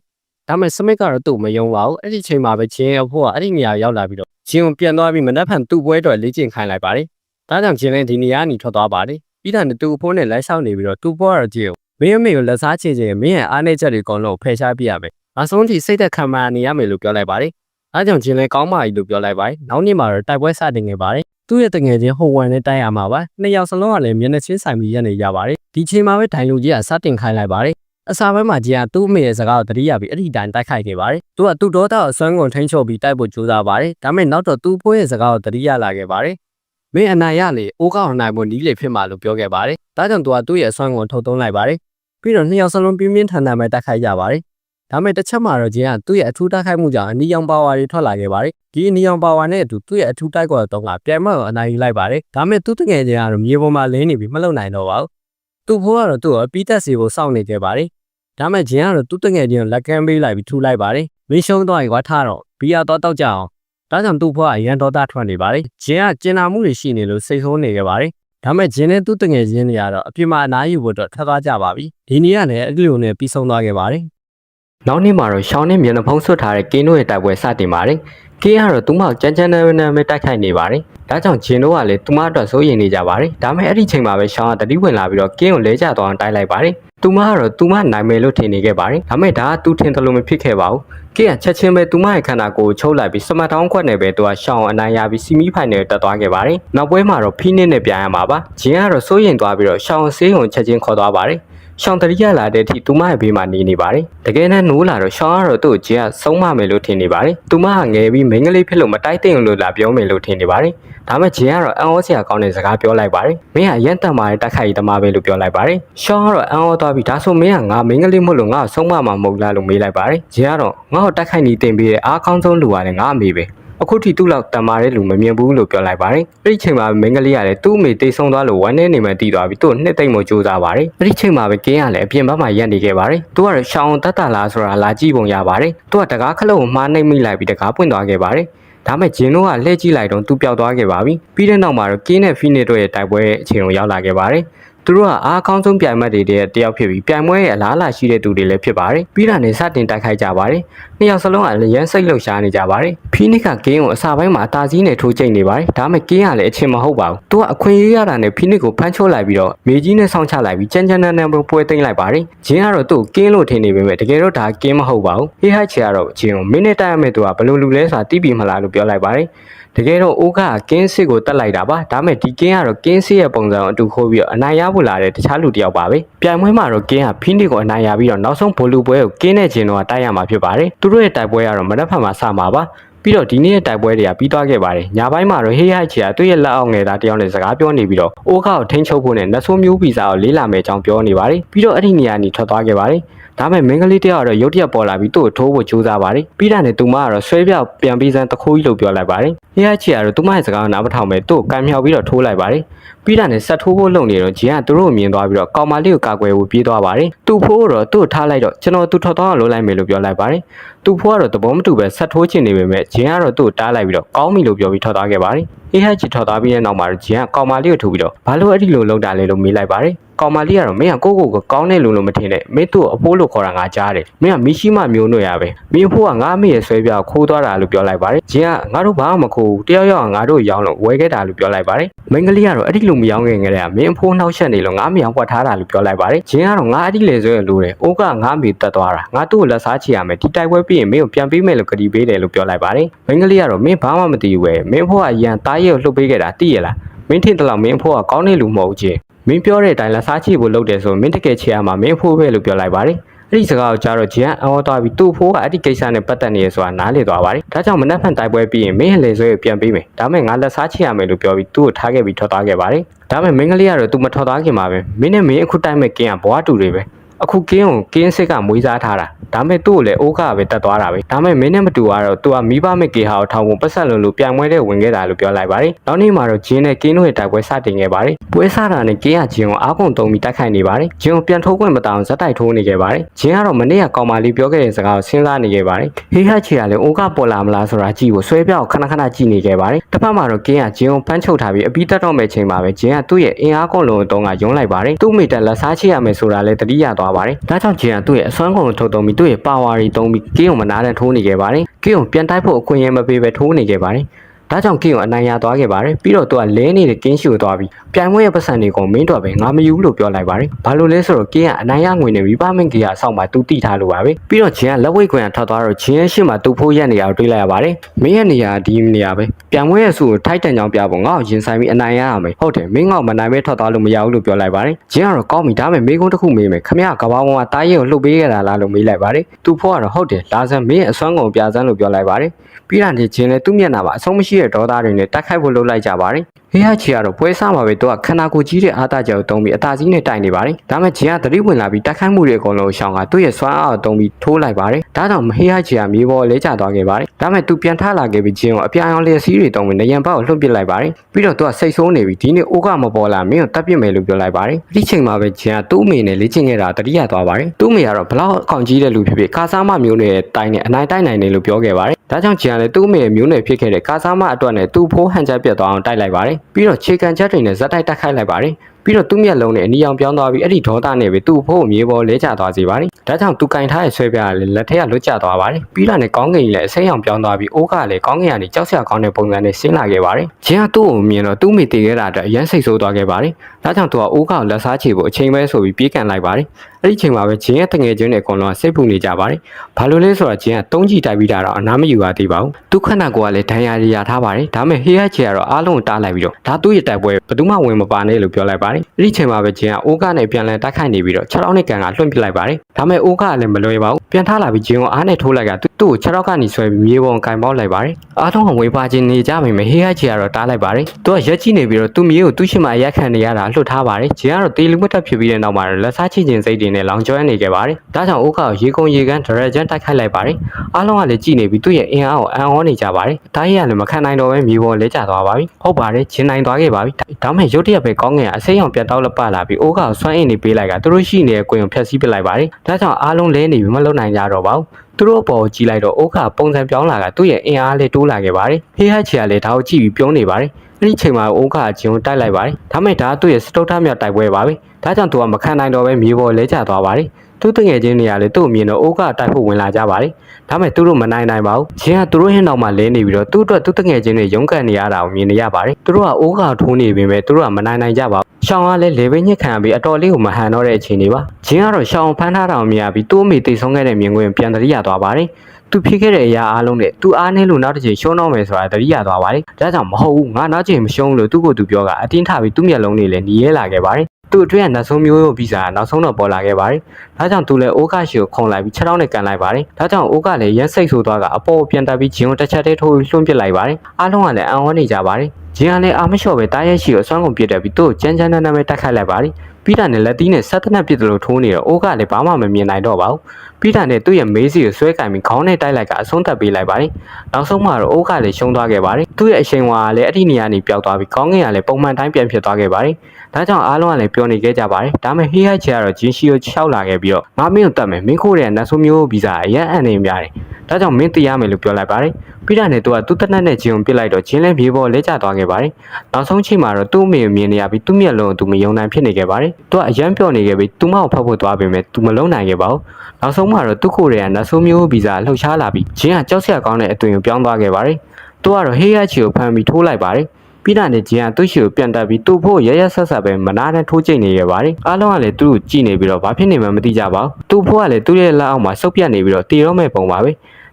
ဒါပေမဲ့စမစ်ကတော့သူ့မယုံပါဘူးအဲ့ဒီချိန်မှာပဲဂျင်းအဖိုးကအဲ့ဒီနေရာရောက်လာပြီးတော့ဂျင်းကိုပြန်သွားပြီးမနှက်ဖန်သူ့ပွဲအတွက်လေ့ကျင့်ခိုင်းလိုက်ပါတယ်ဒါကြောင့်ဂျင်းလည်းဒီနေရာကနေထွက်သွားပါတယ် ပြီးတာနဲ့သူ့အဖိုးနဲ့လိုက်ဆောင်နေပြီးတော့သူ့ဘွားရဂျင်းကိုမင်းအမေကိုလက်စားချေချင်မင်းရဲ့အားနေချက်တွေအကုန်လုံးဖယ်ရှားပြရမယ်။နောက်ဆုံးထိစိတ်သက်ခံမှန်နေရမယ်လို့ပြောလိုက်ပါတယ်။အဲကြောင့်ဂျင်းလည်းကောင်းပါပြီလို့ပြောလိုက်ပါတယ်။နောက်နေ့မှာတော့တိုက်ပွဲစတင်ခဲ့ပါတယ်။သူ့ရဲ့တငယ်ချင်းဟိုဝန်နဲ့တိုက်ရမှာပါ။နှစ်ယောက်စလုံးကလည်းမျက်နှာချင်းဆိုင်ပြီးရက်နေကြပါတယ်။ဒီချိန်မှာပဲဒိုင်လူကြီးကစတင်ခိုင်းလိုက်ပါတယ်။အစာပိုင်းမှာဂျင်းကသူ့အမေရဲ့စကားကိုတတိယပြီးအဲ့ဒီတိုင်းတိုက်ခိုက်ခဲ့ပါတယ်။သူကသူ့ဒေါသကိုအစွမ်းကုန်ထိန်းချုပ်ပြီးတိုက်ဖို့ကြိုးစားပါတယ်။ဒါပေမဲ့နောက်တော့သူ့ဖိုးရဲ့စကားကိုတတိယလာခဲ့ပါတယ်။ မင်းအနိုင်ရလေအိုးကောင်းနိုင်ဖို့နီးလေဖြစ်မှာလို့ပြောခဲ့ပါတယ်။ဒါကြောင့်သူကသူ့ရဲ့အစွမ်းကုန်ထုတ်သုံးလိုက်ပါတယ်။ပြီးတော့နှစ်ယောက်စလုံးပြင်းပြင်းထန်ထန်ပဲတိုက်ခိုက်ကြပါတယ်။ဒါပေမဲ့တစ်ချက်မှာတော့ဂျင်းကသူ့ရဲ့အထူးတိုက်ခိုက်မှုကြောင့်အနီရောင်ပါဝါတွေထွက်လာခဲ့ပါတယ်။ဒီအနီရောင်ပါဝါနဲ့အတူသူ့ရဲ့အထူးတိုက်ကွာတော့ကပြန်မအနိုင်ယူလိုက်ပါတယ်။ဒါပေမဲ့သူ့တငယ်ချင်းကတော့မြေပေါ်မှာလင်းနေပြီးမလုံနိုင်တော့ပါဘူး။သူ့ဘိုးကတော့သူ့ကိုအပီးတက်စီကိုစောင့်နေခဲ့ပါတယ်။ဒါပေမဲ့ဂျင်းကတော့သူ့တငယ်ချင်းကိုလက်ကမ်းပေးလိုက်ပြီးထူလိုက်ပါတယ်။မင်းရှုံးသွားရင်ကွာထားတော့ဘီယာတော့တောက်ကြအောင်။ ဒါကြောင့်သူ့ဘွားအရန်တော်သားထွက်နေပါတယ်။ဂျင်းကကျင်နာမှုတွေရှိနေလို့စိတ်ဆိုးနေခဲ့ပါတယ်။ဒါမဲ့ဂျင်းနဲ့သူ့တငယ်ချင်းတွေကတော့အပြစ်မှာအနားယူဖို့အတွက်ထပ်သွားကြပါပြီ။ဒီနေ့ကလည်းအဲ့ဒီလိုနဲ့ပြီးဆုံးသွားခဲ့ပါတယ်။နောက်နေ့မှာတော့ရှောင်းနဲ့မျက်နှာဖုံးဆွတ်ထားတဲ့ကင်းတို့ရဲ့တိုက်ပွဲစတင်ပါတယ်။ကင်းကတော့သူ့မောက်ကြမ်းကြမ်းနဲ့နဲ့ပဲတိုက်ခိုက်နေပါတယ်။ဒါကြောင့်ဂျင်းတို့ကလည်းသူမအတွက်စိုးရိမ်နေကြပါတယ်။ဒါမဲ့အဲ့ဒီချိန်မှာပဲရှောင်းကတတိဝင်လာပြီးတော့ကင်းကိုလဲကျသွားအောင်တိုက်လိုက်ပါတယ်။သူမကတော့သူမနိုင်မယ်လို့ထင်နေခဲ့ပါတယ်။ဒါမဲ့ဒါကသူထင်တယ်လို့မဖြစ်ခဲ့ပါဘူး။ ကင်းကချက်ချင်းပဲသူမရဲ့ခန္ဓာကိုယ်ကိုချုပ်လိုက်ပြီးစမတ်တောင်းခွက်နဲ့ပဲသူကရှောင်းအနိုင်ရပြီးစီမီဖိုင်နယ်တက်သွားခဲ့ပါတယ်။နောက်ပွဲမှာတော့ဖိနစ်နဲ့ပြန်ရမှာပါ။ဂျင်းကတော့စိုးရိမ်သွားပြီးတော့ရှောင်းဆေးုံချက်ချင်းခေါ်သွားပါတယ်။ ရှောင်းတရိယလာတဲ့အထိသူမရဲ့ဘေးမှာနေနေပါတယ်။တကယ်နဲ့နိုးလာတော့ရှောင်းကတော့သူ့ကိုဂျင်းကဆုံးမမယ်လို့ထင်နေပါတယ်။သူမကငယ်ပြီးမိန်းကလေးဖြစ်လို့မတိုက်သိမ်လို့လာပြောမယ်လို့ထင်နေပါတယ်။ဒါမဲ့ဂျင်းကတော့အန်အောစရာကောင်းတဲ့စကားပြောလိုက်ပါတယ်။မင်းကအရန်တန်မာတဲ့တက်ခိုက်သမားပဲလို့ပြောလိုက်ပါတယ်။ရှောင်းကတော့အန်အောသွားပြီးဒါဆိုမင်းကငါမိန်းကလေးမို့လို့ငါ့ကိုဆုံးမမှာမဟုတ်လားလို့မေးလိုက်ပါတယ်။ဂျင်းကတော့ငါ့ကိုတက်ခိုက်နေတင်ပြီးတဲ့အားကောင်းဆုံးလူကလည်းငါအမေပဲ။ အခုထိသူ့လောက်တန်မာတဲ့လူမမြင်ဘူးလို့ပြောလိုက်ပါတယ်။အဲ့ဒီချိန်မှာမိန်းကလေးကလည်းသူ့အမေတိတ်ဆုံးသွားလို့ဝမ်းနေနေမှတီးသွားပြီးသူ့ကိုနှစ်သိမ့်မှုစူးစမ်းပါတယ်။အဲ့ဒီချိန်မှာပဲကင်းကလည်းအပြင်ဘက်မှာရက်နေခဲ့ပါတယ်။သူကတော့ရှောင်းတတ်တာလားဆိုတာလာကြည့်ပုံရပါတယ်။သူကတကားခလုံးကိုမှားနှိမ့်မိလိုက်ပြီးတကားပွင့်သွားခဲ့ပါတယ်။ဒါမဲ့ဂျင်းတို့ကလှည့်ကြည့်လိုက်တော့သူပျောက်သွားခဲ့ပါပြီ။ပြီးတဲ့နောက်မှာတော့ကင်းနဲ့ဖီနစ်တို့ရဲ့တိုက်ပွဲအချိန်ကိုရောက်လာခဲ့ပါတယ်။သူတို့ကအားကောင်းဆုံးပြိုင်မက်တွေတဲ့တယောက်ဖြစ်ပြီးပြိုင်ပွဲရဲ့အလားအလာရှိတဲ့သူတွေလည်းဖြစ်ပါတယ်။ပြီးတာနဲ့စတင်တိုက်ခိုက်ကြပါတယ်။နှစ်ယောက်စလုံးကလည်းရမ်းစိတ်လှုပ်ရှားနေကြပါတယ်။ဖီနစ်ကကင်းကိုအစာပိုင်းမှာတာစည်းနဲ့ထိုးကျိတ်နေပါတယ်။ဒါမဲ့ကင်းကလည်းအချင်းမဟုတ်ပါဘူး။သူကအခွင့်အရေးရတာနဲ့ဖီနစ်ကိုဖမ်းချိုးလိုက်ပြီးတော့မေကြီးနဲ့ဆောင်းချလိုက်ပြီးကြမ်းကြမ်းတမ်းတမ်းပွဲသိမ်းလိုက်ပါတယ်။ဂျင်းကတော့သူ့ကိုကင်းလို့ထင်နေပေမဲ့တကယ်တော့ဒါကင်းမဟုတ်ပါဘူး။ဟေးဟိုက်ချေကတော့ဂျင်းကိုမိနစ်တိုင်ရမဲ့သူကဘလို့လူလဲဆိုတာသိပြီမလားလို့ပြောလိုက်ပါတယ်။တကယ်တော့အိုးကကင်းစစ်ကိုတက်လိုက်တာပါဒါမဲ့ဒီကင်းကတော့ကင်းစစ်ရဲ့ပုံစံကိုအတူခိုးပြီးတော့အနိုင်ရဖို့လာတဲ့တခြားလူတစ်ယောက်ပါပဲပြိုင်ပွဲမှာတော့ကင်းကဖိနစ်ကိုအနိုင်ရပြီးတော့နောက်ဆုံးဘိုလူပွဲကိုကင်းနဲ့ဂျင်တို့ကတိုက်ရမှာဖြစ်ပါတယ်သူတို့ရဲ့တိုက်ပွဲကတော့မနက်ဖြန်မှာစမှာပါဖပြီးတော့ဒီနေ့ရဲ့တိုက်ပွဲတွေကပြီးသွားခဲ့ပါတယ်ညာပိုင်းမှာတော့ဟေးဟိုက်ချီကသူ့ရဲ့လက်အောက်ငယ်သားတယောက်နဲ့စကားပြောနေပြီးတော့အိုးခါကိုထိန်းချုပ်ဖို့နဲ့နတ်ဆိုးမျိုးဗီဇာကိုလေးလာမယ်အကြောင်းပြောနေပါတယ်ပြီးတော့အဲ့ဒီနေရာကနေထွက်သွားခဲ့ပါတယ်ဒါပေမဲ့မင်းကလေးတယောက်ကတော့ရုတ်တရက်ပေါ်လာပြီးသူ့ကိုထိုးဖို့ကြိုးစားပါတယ်ပြီးတာနဲ့သူမကတော့ဆွဲပြောက်ပြန်ပြီးစမ်းတခိုးကြီးလို့ပြောလိုက်ပါတယ်ဟေးဟိုက်ချီကတော့သူမရဲ့စကားကိုနားမထောင်ပဲသူ့ကိုကန်မြောက်ပြီးတော့ထိုးလိုက်ပါတယ် ပြီးတာနဲ့ဆက်ထိုးဖို့လုပ်နေတော့ဂျင်ကသူတို့ကိုမြင်သွားပြီးတော့ကောင်မလေးကိုကာကွယ်ဖို့ပြေးသွားပါတယ်သူ့ဖိုးကတော့သူ့ကိုထားလိုက်တော့ကျွန်တော်သူထွက်သွားအောင်လုပ်လိုက်မယ်လို့ပြောလိုက်ပါတယ်သူ့ဖိုးကတော့သဘောမတူပဲဆက်ထိုးချင်နေပေမဲ့ဂျင်ကတော့သူ့ကိုတားလိုက်ပြီးတော့ကောင်းပြီလို့ပြောပြီးထွက်သွားခဲ့ပါတယ်ဟေးဟိုက်ချီထွက်သွားပြီးတဲ့နောက်မှာတော့ဂျင်ကကောင်မလေးကိုထိုးပြီးတော့ဘာလို့အဲ့ဒီလိုလုပ်တာလဲလို့မေးလိုက်ပါတယ်ကောင်မလေးကတော့မင်းကကိုကိုကိုကောင်းတဲ့လူလို့မထင်နဲ့မင်းတို့အဖိုးလို့ခေါ်တာငါကြားတယ်မင်းကမီရှိမမျိုးနွယ်ရပဲမင်းဖိုးကငါအမေရဲ့ဆွဲပြခိုးသွားတာလို့ပြောလိုက်ပါတယ်ဂျင်ကငါတို့ဘာမှမခိုးဘူးတယောက်ယောက်ကငါတို့ရောင်းလို့ဝယ်ခဲ့တာလို့ပြောလိုက်ပါတယ်မင်းကလေးကတော့အဲ့ဒီလိုမရောင်းခင်ကတည်းကမင်းအဖိုးနှောက်ရှက်နေလို့ငါမရောင်းွက်ထားတာလို့ပြောလိုက်ပါတယ်ဂျင်ကတော့ငါအဲ့ဒီလေဆွဲရလို့တယ်အိုးကငါအမေတက်သွားတာငါသူ့ကိုလက်စားချရမယ်ဒီတိုက်ပွဲပြီးရင်မင်းကိုပြန်ပေးမယ်လို့ကတိပေးတယ်လို့ပြောလိုက်ပါတယ်မင်းကလေးကတော့မင်းဘာမှမသိဘူးပဲမင်းဖိုးကရန်တားရဲကိုလှုပ်ပေးခဲ့တာသိရလားမင်းထင်တယ်လို့မင်းဖိုးကကောင်းတဲ့လူမဟုတ်ချင်းမင်းပြောတဲ့အတိုင်းလက်စားချဖို့လုပ်တယ်ဆိုမင်းတကယ်ချေရမှာမင်းဖိုးပဲလို့ပြောလိုက်ပါတယ် အဲ့ဒီစကားကိုကြားတော့ဂျန်အော်သွားပြီးသူ့ဖိုးကအဲ့ဒီကိစ္စနဲ့ပတ်သက်နေရဆိုတာနားလေသွားပါတယ်။ဒါကြောင့်မနက်ဖြန်တိုက်ပွဲပြီးရင်မင်းရဲ့လေဆွဲကိုပြန်ပေးမယ်။ဒါမဲ့ငါလက်စားချရမယ်လို့ပြောပြီးသူ့ကိုထားခဲ့ပြီးထွက်သွားခဲ့ပါတယ်။ဒါမဲ့မင်းကလေးကတော့သူမထွက်သွားခင်မှာပဲမင်းနဲ့မင်းအခုတိုက်မဲ့ကင်းကဘွားတူတွေပဲ။ အခုကင်းကိုကင်းစစ်ကမွေးစားထားတာဒါမဲ့သူ့ကိုလည်းအိုးကပဲတက်သွားတာပဲဒါမဲ့မင်းနဲ့မတူကတော့သူကမိဘမဲ့ကေဟာကိုထောင်ဖို့ပတ်ဆက်လုံးလို့ပြန်ပွဲတဲ့ဝင်ခဲ့တာလို့ပြောလိုက်ပါတယ်နောက်နေ့မှာတော့ဂျင်းနဲ့ကင်းတို့ရဲ့တိုက်ပွဲစတင်ခဲ့ပါတယ်ပွဲစားတာနဲ့ကင်းကဂျင်းကိုအားကုန်တုံးပြီးတိုက်ခိုက်နေပါတယ်ဂျင်းကိုပြန်ထိုးခွင့်မတောင်းဇက်တိုက်ထိုးနေခဲ့ပါတယ်ဂျင်းကတော့မနေ့ကကောင်မလေးပြောခဲ့တဲ့စကားကိုစဉ်းစားနေခဲ့ပါတယ်ဟေးဟတ်ချီကလည်းအိုးကပေါ်လာမလားဆိုတာကြည့်ဖို့ဆွဲပြောက်ခဏခဏကြည့်နေခဲ့ပါတယ်တစ်ဖက်မှာတော့ကင်းကဂျင်းကိုဖမ်းချုပ်ထားပြီးအပြီးတက်တော့မဲ့ချိန်မှာပဲဂျင်းကသူ့ရဲ့အင်အားကုန်လုံးအတုံးကယုံလိုက်ပါတယ်သူ့မိတက်လက်စားချရမယ်ဆိုတာလည်းတတိယသွားပါတယ်ဒါကြောင့်ဂျင်းကသူ့ရဲ့အစွမ်းကုန်ကိုထုတ်တုံးပြီးသူ့ရဲ့ပါဝါတွေတုံးပြီးကင်းကိုမနာတဲ့ထိုးနေခဲ့ပါတယ်ကင်းကိုပြန်တိုက်ဖို့အခွင့်အရေးမပေးဘဲထိုးနေခဲ့ပါတယ် ဒါကြောင့်ကင်းကိုအနိုင်ရသွားခဲ့ပါတယ်ပြီးတော့သူကလဲနေတဲ့ကင်းရှူသွားပြီးပြိုင်ပွဲရဲ့ပတ်စံတွေကိုမင်းတော့ပဲငါမယူဘူးလို့ပြောလိုက်ပါတယ်ဘာလို့လဲဆိုတော့ကင်းကအနိုင်ရငွေနဲ့ဝိပါမင်ကီယာဆောက်မှသူတိထားလို့ပါပဲပြီးတော့ဂျင်းကလက်ဝိတ်ခွင်ကထွက်သွားတော့ဂျင်းရဲ့ရှေ့မှာသူ့ဖိုးရက်နေရကိုတွေးလိုက်ရပါတယ်မင်းရဲ့နေရာဒီနေရာပဲပြိုင်ပွဲရဲ့စုကိုထိုက်တန်ကြောင်ပြဖို့ငါ့ကိုရင်ဆိုင်ပြီးအနိုင်ရရမယ်ဟုတ်တယ်မင်းငါ့ကိုမနိုင်မဲထွက်သွားလို့မရဘူးလို့ပြောလိုက်ပါတယ်ဂျင်းကတော့ကောင်းပြီဒါပေမဲ့မေးခွန်းတစ်ခုမေးမယ်ခမရကဘာပေါ်မှာတားရဲကိုလှုပ်ပေးခဲ့တာလားလို့မေးလိုက်ပါတယ်သူ့ဖိုးကတော့ဟုတ်တယ်လာစမ်းမင်းရဲ့အစွမ်းကုန်ပြစမ်းလို့ပြောလိုက်ပါတယ်ပြီးတာနေချင်းလဲသူ့မျက်နှာမှာအဆုံးမရှိတဲ့ဒေါသတွေနဲ့တိုက်ခိုက်ဖို့လုပ်လိုက်ကြပါတယ် ဟေးဟချီကတော့ပွဲစားမှာပဲသူကခန္ဓာကိုယ်ကြီးတဲ့အားတကြောင်တုံးပြီးအသာစီးနဲ့တိုက်နေပါတယ်ဒါမဲ့ဂျင်းကသတိဝင်လာပြီးတိုက်ခိုက်မှုတွေအကုန်လုံးရှောင်ကသူ့ရဲ့စွမ်းအားကိုတုံးပြီးထိုးလိုက်ပါတယ်ဒါကြောင့်မဟေးဟချီကမြေပေါ်လဲကျသွားခဲ့ပါတယ်ဒါမဲ့သူပြန်ထလာခဲ့ပြီးဂျင်းကိုအပြာရောင်လျက်စီးတွေတုံးပြီးနယံဘက်ကိုလှုပ်ပစ်လိုက်ပါတယ်ပြီးတော့သူကစိတ်ဆိုးနေပြီးဒီနေ့အိုးကမပေါ်လာမင်းကိုတတ်ပစ်မယ်လို့ပြောလိုက်ပါတယ်ဒီချိန်မှာပဲဂျင်းကသူ့အမေနဲ့လေ့ကျင့်ခဲ့တာတတိယသွားပါတယ်သူ့အမေကတော့ဘလောက်အကောင်ကြီးတဲ့လူဖြစ်ဖြစ်ကာစားမမျိုးနဲ့တိုင်းနဲ့အနိုင်တိုက်နိုင်တယ်လို့ပြောခဲ့ပါတယ်ဒါကြောင့်ဂျန်ကလည်းသူ့အမေရဲ့မျိုးနွယ်ဖြစ်ခဲ့တဲ့ကာစားမအတွက်နဲ့သူ့ဖိုးဟန်ချက်ပြတ်သွားအောင်တိုက်လိုက်ပါတယ်ပြီးတော့ခြေကန်ချက်တွေနဲ့ဇက်တိုက်တက်ခိုက်လိုက်ပါတယ်ပြီးတော့သူ့မျက်လုံးနဲ့အနီအောင်ပြောင်းသွားပြီးအဲ့ဒီဒေါသနဲ့ပဲသူ့ဖိုးကိုမြေပေါ်လဲကျသွားစေပါတယ်ဒါကြောင့်သူကင်ထားရဲ့ဆွဲပြားကလည်းလက်ထက်ကလွတ်ကျသွားပါတယ်ပြီးတော့လည်းကောင်းကင်ကြီးလည်းအစိမ်းအောင်ပြောင်းသွားပြီးအိုးကလည်းကောင်းကင်ကနေကြောက်စရာကောင်းတဲ့ပုံစံနဲ့ဆင်းလာခဲ့ပါတယ်ဂျန်ကသူ့ကိုမြင်တော့သူ့မိတည်ခဲ့တာအတွက်အရန်စိတ်ဆိုးသွားခဲ့ပါတယ် ဒါကြောင့်သူကအိုးကကိုလက်စားချေဖို့အချိန်ပဲဆိုပြီးပြေးကန်လိုက်ပါတယ်အဲ့ဒီချိန်မှာပဲဂျင်းရဲ့တငယ်ချင်းတွေအကုန်လုံးစိတ်ပူနေကြပါတယ်။ဘာလို့လဲဆိုတော့ဂျင်းကတုံးကြည့်တိုက်ပြီးတာတော့အနားမယူရသေးပါဘူး။သူခန္ဓာကိုယ်ကလည်းဒဏ်ရာတွေရထားပါတယ်။ဒါပေမဲ့ဟေးဟချေကတော့အားလုံးကိုတားလိုက်ပြီးတော့ဒါသူ့ရဲ့တိုက်ပွဲဘယ်သူမှဝင်မပါနဲ့လို့ပြောလိုက်ပါတယ်။အဲ့ဒီချိန်မှာပဲဂျင်းကအိုးကနဲ့ပြန်လည်တိုက်ခိုက်နေပြီးတော့6တောင်းနဲ့ကန်ကလွှင့်ပစ်လိုက်ပါတယ်။ဒါပေမဲ့အိုးကလည်းမလွယ်ပါဘူး။ပြန်ထားလာပြီးဂျင်းကိုအားနဲ့ထိုးလိုက်ကသူ့ကို6တောက်ကနေဆွဲပြီးမြေပေါ်ကင်ပေါက်လိုက်ပါတယ်။အားလုံးကဝေပါခြင်းနေကြမိမယ်ဟေးဟချေကတော့တားလိုက်ပါတယ်။သူကရက်ကြည့်နေပြီးတော့သူ့မြေကိုသူ့ရှိမှရက်ခံနေရတာလှုပ်ထားပါတယ်။ဂျင်းကတော့တေလူမတ်တက်ဖြစ်ပြီးတဲ့နောက်မှာလက်စားချခြင်းစိတ်တွေနဲ့လောင်ကျွမ်းနေခဲ့ပါတယ်။ဒါကြောင့်အိုးကရေကုန်ရေကန်ဒရဂျန်တိုက်ခိုက်လိုက်ပါတယ်။အားလုံးကလည်းကြည်နေပြီးသူ့ရဲ့အင်အားကိုအံ့ဩနေကြပါတယ်။ဒါကြီးကလည်းမခံနိုင်တော့ပဲမြေပေါ်လဲကျသွားပါပြီ။ဟုတ်ပါတယ်ဂျင်းနိုင်သွားခဲ့ပါပြီ။ဒါမှရုတ်တရက်ပဲကောင်းငင်ကအစိမ်းအောင်ပြတ်တောက်လက်ပလာပြီးအိုးကကိုစွမ်းအင်နေပေးလိုက်ကသူတို့ရှိနေတဲ့ကိုယ်ကိုဖျက်ဆီးပစ်လိုက်ပါတယ်။ဒါကြောင့်အားလုံးလဲနေပြီးမလုံနိုင်ကြတော့ပါဘူး။သူတို့အပေါ်ကိုကြည့်လိုက်တော့အိုးကပုံစံပြောင်းလာကသူ့ရဲ့အင်အားလေးတိုးလာခဲ့ပါတယ်။ဟေးဟချီကလည်းဒါကိုကြည့်ပြီးပြုံးနေပါတယ်။ အဲ့ဒီချိန်မှာအိုးကဂျင်းကိုတိုက်လိုက်ပါတယ်။ဒါမဲ့ဒါကသူ့ရဲ့စတုတ်ထမြောက်တိုက်ပွဲပါပဲ။ဒါကြောင့်သူကမခံနိုင်တော့ပဲမြေပေါ်လဲကျသွားပါတယ်။သူ့တငယ်ချင်းတွေကလည်းသူ့အမြင်တော့အိုးကတိုက်ဖို့ဝင်လာကြပါတယ်။ဒါမဲ့သူတို့မနိုင်နိုင်ပါဘူး။ဂျင်းကသူတို့ဟင်းနောက်မှာလဲနေပြီးတော့သူ့အတွက်သူ့တငယ်ချင်းတွေရုန်းကန်နေရတာကိုမြင်နေရပါတယ်။သူတို့ကအိုးကထိုးနေပေမဲ့သူတို့ကမနိုင်နိုင်ကြပါဘူး။ရှောင်းကလည်းလေဘင်းညစ်ခံပြီးအတော်လေးကိုမဟန်တော့တဲ့အခြေအနေပါ။ဂျင်းကတော့ရှောင်းဖမ်းထားတာကိုမြင်ရပြီးသူ့အမိတိတ်ဆုံးခဲ့တဲ့မြင်ကွင်းပြန်တရိယာသွားပါတယ်။ သူဖြစ်ခဲ့တဲ့အရာအားလုံးနဲ့သူအားနည်းလို့နောက်တစ်ချိန်ရှုံးတော့မယ်ဆိုတာတတိယသွားပါတယ်။ဒါကြောင့်မဟုတ်ဘူးငါနောက်ချိန်မရှုံးလို့သူ့ကိုယ်သူပြောကအတင်းထားပြီးသူ့မျက်လုံးတွေလည်းหนีရဲလာခဲ့ပါတယ်သူ့အတွင်းကနတ်ဆိုးမျိုးရိုးပြီးစားနောက်ဆုံးတော့ပေါ်လာခဲ့ပါတယ်ဒါကြောင့်သူလည်းအိုးကရှိကိုခုံလိုက်ပြီးခြေထောက်နဲ့ကန်လိုက်ပါတယ်ဒါကြောင့်အိုးကလည်းရမ်းစိတ်ဆိုးသွားကအပေါ်ကိုပြန်တက်ပြီးဂျင်းကိုတစ်ချက်တည်းထိုးပြီးလွှင့်ပစ်လိုက်ပါတယ်အားလုံးကလည်းအံ့ဩနေကြပါတယ်ဂျင်းကလည်းအာမလျှော့ပဲတားရဲရှိကိုအစွမ်းကုန်ပြစ်တက်ပြီးသူ့ကိုကြမ်းကြမ်းတမ်းတမ်းပဲတိုက်ခိုက်လိုက်ပါတယ်ပြီးတာနဲ့လက်သီးနဲ့ဆက်တနက်ပစ်တယ်လို့ထိုးနေတော့အိုးကလည်းဘာမှမမြင်နိုင်တော့ပါဘူးပြီးတာနဲ့သူ့ရဲ့မေးစီကိုဆွဲကင်ပြီးခေါင်းနဲ့တိုက်လိုက်ကအဆုံးသတ်ပေးလိုက်ပါတယ်နောက်ဆုံးမှာတော့အိုးကလည်းရှုံးသွားခဲ့ပါတယ်သူ့ရဲ့အချိန်ဝါကလည်းအဲ့ဒီနေရာနေပျောက်သွားပြီးခေါင်းငယ်ကလည်းပုံမှန်တိုင်းပြန်ဖြစ်သွားခဲ့ပါတယ်ဒါကြောင့်အားလုံးကလည်းပျော်နေခဲ့ကြပါတယ်ဒါပေမဲ့ဟေးဟိုက်ချေကတော့ဂျင်းရှိကိုခြောက်လာခဲ့ပြီးတော့ငါမင်းကိုတတ်မယ်မင်းခိုးတဲ့နတ်ဆိုးမျိုးဗီဇာအရန်အန်နေများတယ်ဒါကြောင့်မင်းတရားမယ်လို့ပြောလိုက်ပါတယ်ပြီးတာနဲ့သူကသူ့တနက်နဲ့ဂျင်းကိုပစ်လိုက်တော့ဂျင်းလည်းပြေပေါ်လဲကျသွားခဲ့ပါတယ်နောက်ဆုံးချိန်မှာတော့သူ့အမေကိုမြင်နေရပြီးသူ့မျက်လုံးကိုသူမယုံနိုင်ဖြစ်နေခဲ့ပါတယ်သူကအရန်ပျော်နေခဲ့ပြီးသူမကိုဖတ်ဖို့သွားပေမဲ့သူမလုံးနိုင်ခဲ့ပါဘူးနောက်ဆုံးမှာတော့သူ့ကိုယ်ရဲ့နတ်ဆိုးမျိုးဗီဇာလှုပ်ရှားလာပြီးဂျင်းကကြောက်စရာကောင်းတဲ့အသွင်ကိုပြောင်းသွားခဲ့ပါတယ်သူကတော့ဟေးဟိုက်ချီကိုဖမ်းပြီးထိုးလိုက်ပါတယ်ပြီးတာနဲ့ဂျင်းကသူ့ရှီကိုပြန်တက်ပြီးသူ့ဖို့ရရဆက်ဆက်ပဲမနာနဲ့ထိုးကျိတ်နေရပါတယ်အားလုံးကလည်းသူ့ကိုကြည့်နေပြီးတော့ဘာဖြစ်နေမှမသိကြပါဘူးသူ့ဖို့ကလည်းသူ့ရဲ့လက်အောက်မှာစုပ်ပြတ်နေပြီးတော့တီရောမဲ့ပုံပါပဲ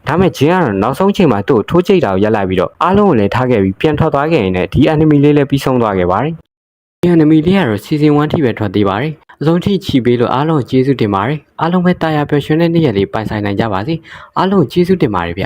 ဒါမဲ့ဂျင်းကတော့နောက်ဆုံးချိန်မှာသူ့ကိုထိုးကျိတ်တာကိုရပ်လိုက်ပြီးတော့အားလုံးကိုလည်းထားခဲ့ပြီးပြန်ထွက်သွားခဲ့ရင်လည်းဒီ enemy လေးလည်းပြီးဆုံးသွားခဲ့ပါတယ် ဒီ enemy လေးကတော့ season 1ထိပဲထွက်သေးပါတယ်အဆုံးထိချီပေးလို့အားလုံးကိုကျေးဇူးတင်ပါတယ်အားလုံးပဲတာယာပျော်ရွှင်တဲ့နေ့ရက်လေးပိုင်ဆိုင်နိုင်ကြပါစေအားလုံးကိုကျေးဇူးတင်ပါတယ်ဗျ